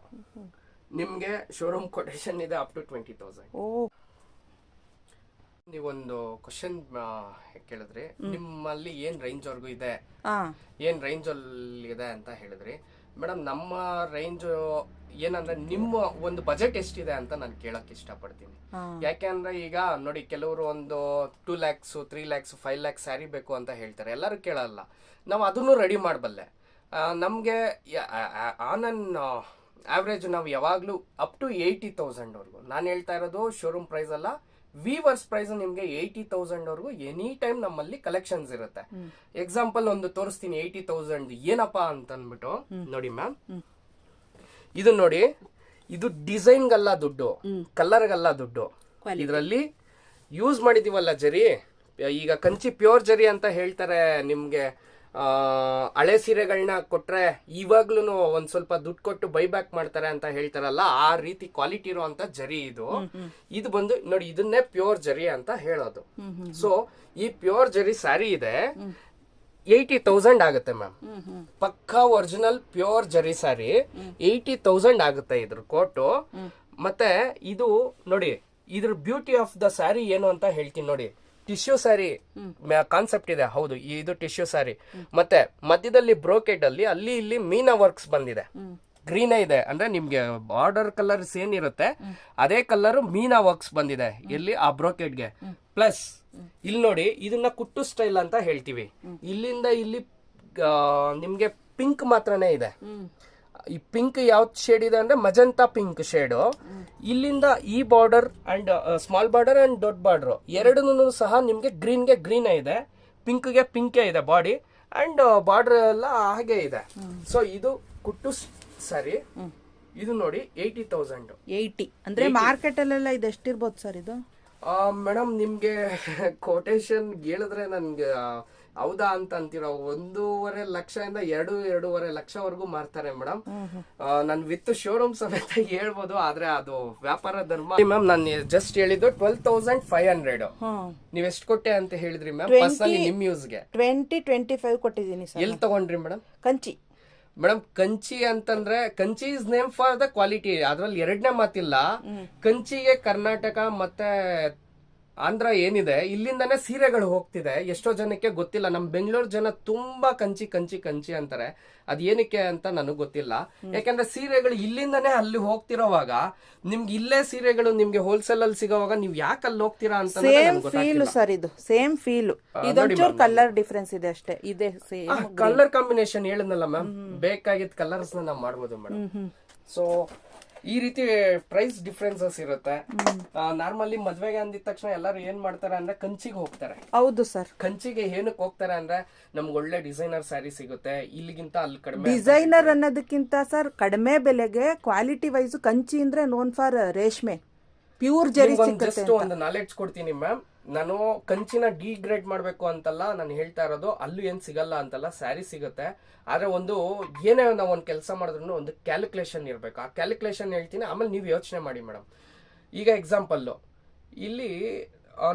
C: ನಿಮಗೆ ಶೋರೂಮ್ ಕೊಟೇಶನ್ ಇದೆ ಅಪ್ ಟು ಟ್ವೆಂಟಿ ತೌಸಂಡ್
B: ಓ
C: ನೀವೊಂದು ಕ್ವಶನ್ ಕೇಳಿದ್ರಿ. ನಿಮ್ಮಲ್ಲಿ ಏನ್ ರೇಂಜ್ ವರ್ಗೂ ಇದೆ? ಏನ್ ರೇಂಜ್ ಅಲ್ಲಿ ಇದೆ ಅಂತ ಹೇಳಿದ್ರಿ. ಮೇಡಮ್ ನಮ್ಮ ರೇಂಜ್ ಏನಂದ್ರೆ ನಿಮ್ಮ ಒಂದು ಬಜೆಟ್ ಎಷ್ಟಿದೆ ಅಂತ ನಾನು ಕೇಳಕ್ ಇಷ್ಟಪಡ್ತೀನಿ.
B: ಪಡ್ತೀನಿ
C: ಯಾಕೆಂದ್ರೆ ಈಗ ನೋಡಿ ಕೆಲವರು ಒಂದು two lakhs three lakhs five lakhs sari ಬೇಕು ಅಂತ ಹೇಳ್ತಾರೆ. ಎಲ್ಲರೂ ಕೇಳಲ್ಲ. ನಾವು ಅದನ್ನು ರೆಡಿ ಮಾಡಬಲ್ಲೆ. ನಮಗೆ ಆನ್ ಅನ್ ಆವ್ರೇಜ್ ನಾವು ಯಾವಾಗಲೂ ಅಪ್ ಟು ಏಯ್ಟಿ ತೌಸಂಡ್ವರೆಗೂ ನಾನು ಹೇಳ್ತಾ ಇರೋದು ಶೋರೂಮ್ ಪ್ರೈಸ್ ಅಲ್ಲ ವಿವರ್ಸ್ ಪ್ರೈಸ್ ನಿಮಗೆ ಏಯ್ಟಿ ತೌಸಂಡ್ವರೆಗೂ ಎನಿ ಟೈಮ್ ನಮ್ಮಲ್ಲಿ ಕಲೆಕ್ಷನ್ಸ್ ಇರುತ್ತೆ. ಎಕ್ಸಾಂಪಲ್ ಒಂದು ತೋರಿಸ್ತೀನಿ ಏಯ್ಟಿ ತೌಸಂಡ್ ಏನಪ್ಪಾ ಅಂತ ಅಂದ್ಬಿಟ್ಟು ನೋಡಿ ಮ್ಯಾಮ್ ಇದು ನೋಡಿ ಇದು ಡಿಸೈನ್ಗಲ್ಲ ದುಡ್ಡು ಕಲರ್ಗಲ್ಲ ದುಡ್ಡು. ಇದರಲ್ಲಿ ಯೂಸ್ ಮಾಡಿದೀವಲ್ಲ ಜರಿ ಈಗ ಕಂಚಿ ಪ್ಯೂರ್ ಜರಿ ಅಂತ ಹೇಳ್ತಾರೆ ನಿಮ್ಗೆ. ಹಳೆ ಸೀರೆಗಳನ್ನ ಕೊಟ್ರೆ ಇವಾಗ್ಲೂ ಒಂದ್ ಸ್ವಲ್ಪ ದುಡ್ಡು ಕೊಟ್ಟು ಬೈಬ್ಯಾಕ್ ಮಾಡ್ತಾರೆ ಅಂತ ಹೇಳ್ತಾರಲ್ಲ ಆ ರೀತಿ ಕ್ವಾಲಿಟಿ ಇರುವಂತ ಜರಿ ಇದು. ಇದು ಬಂದು ನೋಡಿ ಇದನ್ನೇ ಪ್ಯೂರ್ ಜರಿ ಅಂತ ಹೇಳೋದು. ಸೊ ಈ ಪ್ಯೂರ್ ಜರಿ ಸ್ಯಾರಿ ಇದೆ. ಏಯ್ಟಿ ತೌಸಂಡ್ ಆಗುತ್ತೆ ಮ್ಯಾಮ್ ಪಕ್ಕಾ original pure zari sari eighty thousand ಆಗುತ್ತೆ ಇದ್ರ ಕೋಟು ಮತ್ತೆ ಇದು ನೋಡಿ ಇದ್ರ ಬ್ಯೂಟಿ ಆಫ್ ದ ಸ್ಯಾರಿ ಏನು ಅಂತ ಹೇಳ್ತೀನಿ ನೋಡಿ. ಟಿಶ್ಯೂ ಸ್ಯಾರಿ ಕಾನ್ಸೆಪ್ಟ್ ಇದೆ. ಹೌದು ಇದು ಟಿಶ್ಯೂ ಸ್ಯಾರಿ ಮತ್ತೆ ಮಧ್ಯದಲ್ಲಿ ಬ್ರೋಕೆಡ್ ಅಲ್ಲಿ ಅಲ್ಲಿ ಇಲ್ಲಿ ಮೀನಾ ವರ್ಕ್ಸ್ ಬಂದಿದೆ. ಗ್ರೀನ್ ಇದೆ. ಅಂದ್ರೆ ನಿಮ್ಗೆ ಬಾರ್ಡರ್ ಕಲರ್ಸ್ ಏನಿರುತ್ತೆ ಅದೇ ಕಲರ್ ಮೀನಾ ವರ್ಕ್ಸ್ ಬಂದಿದೆ ಇಲ್ಲಿ ಆ ಬ್ರೋಕೆಡ್ಗೆ ಪ್ಲಸ್ ಇಲ್ಲಿ ನೋಡಿ ಇದನ್ನ ಕುಟ್ಟು ಸ್ಟೈಲ್ ಅಂತ ಹೇಳ್ತೀವಿ. ಇಲ್ಲಿಂದ ಇಲ್ಲಿ ನಿಮ್ಗೆ ಪಿಂಕ್ ಮಾತ್ರನೇ ಇದೆ. ಈ ಪಿಂಕ್ ಯಾವ ಶೇಡ್ ಇದೆ ಅಂದ್ರೆ ಮಜಂತಾ ಪಿಂಕ್ ಶೇಡು ಇಲ್ಲಿಂದ ಈ border and small border and ದೊಡ್ಡ ಬಾರ್ಡರ್ ಎರಡನ್ನೂ ಸಹ ನಿಮ್ಗೆ ಗ್ರೀನ್ಗೆ ಗ್ರೀನ್ ಇದೆ ಪಿಂಕ್ಗೆ ಪಿಂಕೇ ಇದೆ ಬಾಡಿ ಅಂಡ್ ಬಾರ್ಡರ್ ಎಲ್ಲ ಹಾಗೆ ಇದೆ. ಸೊ ಇದು ಕುಟ್ಟು ಸರಿ. ಇದು ನೋಡಿ ಏಯ್ಟಿ ತೌಸಂಡ್
B: ಏಯ್ಟಿ ಅಂದ್ರೆ ಮಾರ್ಕೆಟ್ ಅಲ್ಲೆಲ್ಲ ಇದು ಎಷ್ಟಿರ್ಬೋದು ಸರ್ ಇದು?
C: ಮೇಡಮ್ ನಿಮ್ಗೆ [laughs] ಕೊಟೇಶನ್ ಹೇಳಿದ್ರೆ ನನ್ಗೆ ಹೌದಾ ಅಂತ ಅಂತೀರ ಒಂದೂವರೆ ಲಕ್ಷದಿಂದ ಎರಡು ಎರಡೂವರೆ ಲಕ್ಷವರೆಗೂ ಮಾರ್ತಾರೆ ಮೇಡಮ್. ನಾನು ವಿತ್ ಶೋರೂಮ್ ಸಮೇತ ಹೇಳ್ಬೋದು ಆದ್ರೆ ಅದು ವ್ಯಾಪಾರ ಧರ್ಮ. ಮ್ಯಾಮ್ ನಾನು ಜಸ್ಟ್ ಹೇಳಿದ್ದು ಟ್ವೆಲ್ ತೌಸಂಡ್ ಫೈವ್ ಹಂಡ್ರೆಡ್. ನೀವ್ ಎಷ್ಟು ಕೊಟ್ಟೆ ಅಂತ ಹೇಳಿದ್ರಿ ಮ್ಯಾಮ್ ಪರ್ಸನಲಿ ನಿಮ್ ಯೂಸ್ಗೆ
B: ಟ್ವೆಂಟಿ ಟ್ವೆಂಟಿ ಫೈವ್ ಕೊಟ್ಟಿದ್ದೀನಿ
C: ಎಲ್ಲಿ ತಗೊಂಡ್ರಿ ಮೇಡಮ್?
B: ಕಂಚಿ.
C: ಮೇಡಮ್ ಕಂಚಿ ಅಂತಂದ್ರೆ Kanchi is name for the quality ಅದ್ರಲ್ಲಿ ಎರಡನೇ ಮಾತಿಲ್ಲ. ಕಂಚಿಗೆ ಕರ್ನಾಟಕ ಮತ್ತೆ ಆಂಧ್ರ ಏನಿದೆ ಇಲ್ಲಿಂದಾನೇ ಸೀರೆಗಳು ಹೋಗ್ತಿದೆ. ಎಷ್ಟೋ ಜನಕ್ಕೆ ಗೊತ್ತಿಲ್ಲ. ನಮ್ ಬೆಂಗಳೂರು ಜನ ತುಂಬಾ ಕಂಚಿ ಕಂಚಿ ಕಂಚಿ ಅಂತಾರೆ. ಅದ್ ಏನಕ್ಕೆ ಅಂತ ನನಗ್ ಗೊತ್ತಿಲ್ಲ. ಯಾಕಂದ್ರೆ ಸೀರೆಗಳು ಇಲ್ಲಿಂದಾನೇ ಅಲ್ಲಿ ಹೋಗ್ತಿರೋವಾಗ ನಿಮ್ಗೆ ಇಲ್ಲೇ ಸೀರೆಗಳು ನಿಮ್ಗೆ ಹೋಲ್ಸೇಲ್ ಅಲ್ಲಿ ಸಿಗೋವಾಗ ನೀವ್ ಯಾಕೆ ಅಲ್ಲಿ ಹೋಗ್ತೀರಾ ಅಂತ
B: ಸೇಮ್ ಫೀಲ್ ಸರ್ ಇದು. ಸೇಮ್ ಫೀಲ್ ಇದೊಂಚೂರು ಕಲರ್ ಡಿಫ್ರೆನ್ಸ್ ಇದೆ ಅಷ್ಟೇ. ಇದೆ ಸೇಮ್
C: ಕಲರ್ ಕಾಂಬಿನೇಷನ್ ಹೇಳಿದ್ನಲ್ಲ ಮ್ಯಾಮ್ ಬೇಕಾಗಿದ್ದ ಕಲರ್ಸ್ ನಾವು ಮಾಡ್ಬೋದು ಮೇಡಮ್ ಸೊ ಈ ರೀತಿ ಪ್ರೈಸ್ ಡಿಫ್ರೆನ್ಸಸ್ ಇರುತ್ತೆ. ನಾರ್ಮಲಿ ಮದ್ವೆಗೆ ಅಂದಿದ ತಕ್ಷಣ ಎಲ್ಲರೂ ಏನ್ ಮಾಡ್ತಾರೆ ಅಂದ್ರೆ ಕಂಚಿಗೆ ಹೋಗ್ತಾರೆ.
B: ಹೌದು ಸರ್
C: ಕಂಚಿಗೆ ಏನಕ್ಕೆ ಹೋಗ್ತಾರೆ ಅಂದ್ರೆ ನಮ್ಗೆ ಒಳ್ಳೆ ಡಿಸೈನರ್ ಸ್ಯಾರಿ ಸಿಗುತ್ತೆ. ಇಲ್ಲಿಗಿಂತ ಅಲ್ಲಿ ಕಡಿಮೆ
B: ಡಿಸೈನರ್ ಅನ್ನೋದಕ್ಕಿಂತ ಸರ್ ಕಡಿಮೆ ಬೆಲೆಗೆ ಕ್ವಾಲಿಟಿ ವೈಸ್ ಕಂಚಿ ಅಂದ್ರೆ ನೋನ್ ಫಾರ್ ರೇಷ್ಮೆ. ಪ್ಯೂರ್ ಜರಿ
C: ಒಂದು ನಾಲೆಡ್ಜ್ ಕೊಡ್ತೀನಿ ಮ್ಯಾಮ್ ನಾನು ಕಂಚಿನ ಡಿಗ್ರೇಡ್ ಮಾಡಬೇಕು ಅಂತಲ್ಲ ನಾನು ಹೇಳ್ತಾ ಇರೋದು ಅಲ್ಲೂ ಏನು ಸಿಗಲ್ಲ ಅಂತಲ್ಲ ಸ್ಯಾರಿ ಸಿಗುತ್ತೆ. ಆದರೆ ಒಂದು ಏನೇ ನಾವು ಒಂದು ಕೆಲಸ ಮಾಡಿದ್ರು ಒಂದು ಕ್ಯಾಲ್ಕುಲೇಷನ್ ಇರಬೇಕು. ಆ ಕ್ಯಾಲ್ಕುಲೇಷನ್ ಹೇಳ್ತೀನಿ ಆಮೇಲೆ ನೀವು ಯೋಚನೆ ಮಾಡಿ ಮೇಡಮ್ ಈಗ ಎಕ್ಸಾಂಪಲ್ಲು ಇಲ್ಲಿ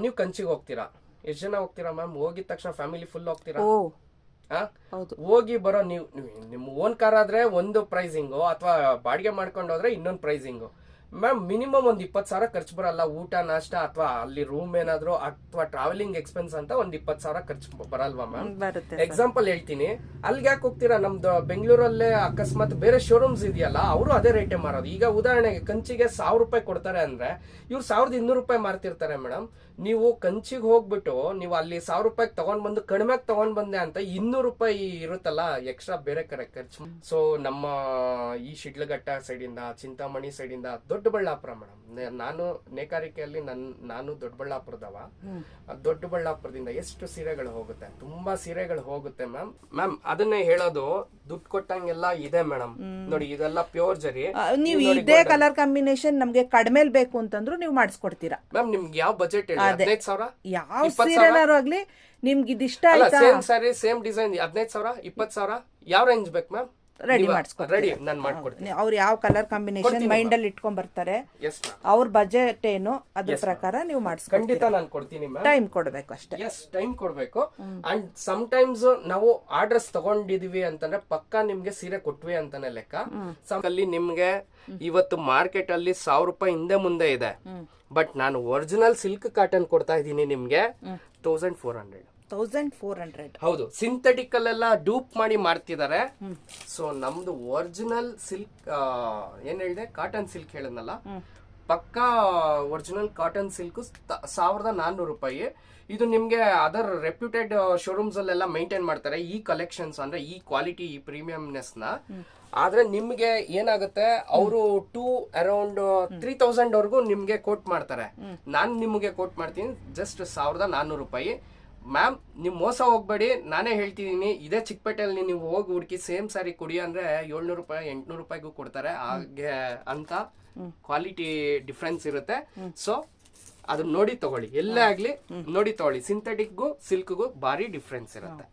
C: ನೀವು ಕಂಚಿಗೆ ಹೋಗ್ತೀರಾ? ಎಷ್ಟು ಜನ ಹೋಗ್ತೀರಾ ಮ್ಯಾಮ್? ಹೋಗಿದ ತಕ್ಷಣ ಫ್ಯಾಮಿಲಿ ಫುಲ್ ಹೋಗ್ತೀರಾ? ಹೋಗಿ ಬರೋ ನೀವು ನಿಮ್ಮ ಓನ್ ಕಾರ್ ಆದ್ರೆ ಒಂದು ಪ್ರೈಸಿಂಗು ಅಥವಾ ಬಾಡಿಗೆ ಮಾಡ್ಕೊಂಡು ಹೋದ್ರೆ ಇನ್ನೊಂದು ಪ್ರೈಸಿಂಗು ಮ್ಯಾಮ್ ಮಿನಿಮಮ್ ಒಂದ್ ಇಪ್ಪತ್ತು ಸಾವಿರ ಖರ್ಚು ಬರಲ್ಲ. ಊಟ ನಾಷ್ಟ ಅಥವಾ ಅಲ್ಲಿ ರೂಮ್ ಏನಾದ್ರು ಅಥವಾ ಟ್ರಾವೆಲಿಂಗ್ ಎಕ್ಸ್ಪೆನ್ಸ್ ಅಂತ ಒಂದ್ ಇಪ್ಪತ್ತು ಸಾವಿರ ಖರ್ಚು ಬರಲ್ವಾ ಮ್ಯಾಮ್
B: ಬರುತ್ತೆ
C: ಎಕ್ಸಾಂಪಲ್ ಹೇಳ್ತೀನಿ. ಅಲ್ಲಿಗೆ ಯಾಕೆ ಹೋಗ್ತೀರಾ? ನಮ್ದು ಬೆಂಗಳೂರಲ್ಲೇ ಅಕಸ್ಮಾತ್ ಬೇರೆ ಶೋರೂಮ್ಸ್ ಇದೆಯಲ್ಲ ಅವರು ಅದೇ ರೇಟೇ ಮಾರೋದು. ಈಗ ಉದಾಹರಣೆಗೆ ಕಂಚಿಗೆ ಸಾವಿರ ರೂಪಾಯಿ ಕೊಡ್ತಾರೆ ಅಂದ್ರೆ ಇವ್ರು ಸಾವಿರದ ಇನ್ನೂರು ರೂಪಾಯಿ ಮಾರ್ತಿರ್ತಾರೆ ಮೇಡಮ್ ನೀವು ಕಂಚಿಗೆ ಹೋಗ್ಬಿಟ್ಟು ನೀವು ಅಲ್ಲಿ ಸಾವಿರ ರೂಪಾಯಿ ತಗೊಂಡ್ ಬಂದು ಕಡಿಮೆಗೆ ತಗೊಂಡ್ ಬಂದೆ ಅಂತ ಇನ್ನೂರು ರೂಪಾಯಿ ಇರುತ್ತಲ್ಲ ಎಕ್ಸ್ಟ್ರಾ ಬೇರೆ ಕರೆ ಖರ್ಚು. ಸೊ ನಮ್ಮ ಈ ಶಿಡ್ಲಘಟ್ಟ ಸೈಡಿಂದ ಚಿಂತಾಮಣಿ ಸೈಡಿಂದ ದೊಡ್ಡಬಳ್ಳಾಪುರ ಮೇಡಮ್ ನಾನು ನೇಕಾರಿಕೆಯಲ್ಲಿ ನನ್ ನಾನು ದೊಡ್ಡಬಳ್ಳಾಪುರದವ. ದೊಡ್ಡಬಳ್ಳಾಪುರದಿಂದ ಎಷ್ಟು ಸೀರೆಗಳು ಹೋಗುತ್ತೆ? ತುಂಬಾ ಸೀರೆಗಳು ಹೋಗುತ್ತೆ ಮ್ಯಾಮ್. ಮ್ಯಾಮ್ ಅದನ್ನೇ ಹೇಳೋದು ದುಡ್ಡು ಕೊಟ್ಟಂಗೆಲ್ಲ ಇದೆ ಮೇಡಮ್ ನೋಡಿ ಇದೆಲ್ಲ ಪ್ಯೂರ್ ಜರಿ.
B: ನೀವು ಇದೇ ಕಲರ್ ಕಾಂಬಿನೇಷನ್ ನಮ್ಗೆ ಕಡಿಮೆ ಬೇಕು ಅಂತಂದ್ರು ನೀವು ಮಾಡಿಸ್ಕೊಡ್ತೀರಾ?
C: ಮ್ಯಾಮ್ ನಿಮ್ಗೆ ಯಾವ ಬಜೆಟ್ ಹೇಳಿ ಹದಿನೈದು ಸಾವಿರ?
B: ಯಾವ ಸೀರೆನಾರು ಆಗ್ಲಿ ನಿಮ್ಗೆ ಇದಿಷ್ಟ ಆಯ್ತಾ?
C: ಸೇಮ್ ಸ್ಯಾರಿ ಸೇಮ್ ಡಿಸೈನ್ ಹದಿನೈದು ಸಾವಿರ ಇಪ್ಪತ್ತು ಸಾವಿರ? ಯಾವ ರೇಂಜ್ ಬೇಕು ಮ್ಯಾಮ್
B: ರೆಡಿ ಮಾಡಿಸ್ಕೊಡ್ತೀನಿ
C: ರೆಡಿ ನಾನು ಮಾಡ್ಕೊಡ್ತೀನಿ.
B: ಅವ್ರು ಯಾವ ಕಲರ್ ಕಾಂಬಿನೇಷನ್ ಮೈಂಡ್ ಅಲ್ಲಿ ಇಟ್ಕೊಂಡ್ ಬರ್ತಾರೆ
C: ಎಸ್ ಮ್ಯಾಮ್
B: ಅವ್ರ ಬಜೆಟ್ ಏನು ಅದ್ರ ಪ್ರಕಾರ ನೀವು ಮಾಡಿಸ್ಕೊಂಡು
C: ಖಂಡಿತ ನಾನು ಕೊಡ್ತೀನಿ ಮ್ಯಾಮ್
B: ಟೈಮ್ ಕೊಡ್ಬೇಕು ಅಷ್ಟೇ.
C: ಎಸ್ ಟೈಮ್ ಕೊಡ್ಬೇಕು. ಅಂಡ್ ಸಮ್ ಟೈಮ್ಸ್ ನಾವು ಆರ್ಡರ್ಸ್ ತಗೊಂಡಿದೀವಿ ಅಂತಂದ್ರೆ ಪಕ್ಕ ನಿಮ್ಗೆ ಸೀರೆ ಕೊಟ್ವಿ ಅಂತಾನೆ ಲೆಕ್ಕ. Some ಅಲ್ಲಿ ನಿಮ್ಗೆ ಇವತ್ತು ಮಾರ್ಕೆಟ್ ಅಲ್ಲಿ ಸಾವಿರ ರೂಪಾಯಿ ಹಿಂದೆ ಮುಂದೆ ಇದೆ. ಬಟ್ ನಾನು ಒರಿಜಿನಲ್ ಸಿಲ್ಕ್ ಕಾಟನ್ ಕೊಡ್ತಾ ಇದ್ದೀನಿ ನಿಮ್ಗೆ thousand four hundred
B: thousand four hundred
C: ಹೌದು ಸಿಂಥೆಟಿಕ್ ಅಲ್ಲೆಲ್ಲ ಡೂಪ್ ಮಾಡಿ ಮಾಡ್ತಿದ್ದಾರೆ ಸೊ ನಮ್ದು ಒರಿಜಿನಲ್ ಸಿಲ್ಕ್ ಏನ್ ಹೇಳಿದೆ? ಕಾಟನ್ ಸಿಲ್ಕ್ ಹೇಳದ್ನಲ್ಲ? ಪಕ್ಕಾ ಒರಿಜಿನಲ್ ಕಾಟನ್ ಸಿಲ್ಕ್ ಸಾವಿರದ ನಾನ್ನೂರು ರೂಪಾಯಿ. ಇದು ನಿಮ್ಗೆ ಅದರ್ ರೆಪ್ಯೂಟೆಡ್ ಶೋರೂಮ್ಸ್ ಅಲ್ಲೆಲ್ಲ ಮೈಂಟೈನ್ ಮಾಡ್ತಾರೆ ಈ ಕಲೆಕ್ಷನ್ಸ್ ಅಂದ್ರೆ ಈ ಕ್ವಾಲಿಟಿ ಈ ಪ್ರೀಮಿಯಂನೆಸ್ನ. ಆದ್ರೆ ನಿಮ್ಗೆ ಏನಾಗುತ್ತೆ? ಅವರು ಟೂ ಅರೌಂಡ್ ತ್ರೀ ತೌಸಂಡ್ ವರ್ಗು ನಿಮ್ಗೆ ಕೋಟ್ ಮಾಡ್ತಾರೆ. ನಾನ್ ನಿಮ್ಗೆ ಕೋಟ್ ಮಾಡ್ತೀನಿ ಜಸ್ಟ್ ಸಾವಿರದ ನಾನ್ನೂರು ರೂಪಾಯಿ. ಮ್ಯಾಮ್ ನೀವು ಮೋಸ ಹೋಗ್ಬೇಡಿ. ನಾನೇ ಹೇಳ್ತಿದ್ದೀನಿ. ಇದೇ ಚಿಕ್ಕಪೇಟೆಯಲ್ಲಿ ನೀವು ಹೋಗಿ ಹುಡುಕಿ ಸೇಮ್ ಸಾರಿ ಕೊಡಿ ಅಂದರೆ ಏಳ್ನೂರು ರೂಪಾಯಿ ಎಂಟ್ನೂರು ರೂಪಾಯಿಗೂ ಕೊಡ್ತಾರೆ. ಹಾಗೆ ಅಂತ ಕ್ವಾಲಿಟಿ ಡಿಫ್ರೆನ್ಸ್ ಇರುತ್ತೆ. ಸೊ ಅದನ್ನ ನೋಡಿ ತಗೊಳ್ಳಿ. ಎಲ್ಲೇ ಆಗಲಿ ನೋಡಿ ತಗೊಳ್ಳಿ. ಸಿಂಥೆಟಿಕ್ಗೂ ಸಿಲ್ಕ್ಗೂ ಭಾರಿ ಡಿಫ್ರೆನ್ಸ್ ಇರುತ್ತೆ.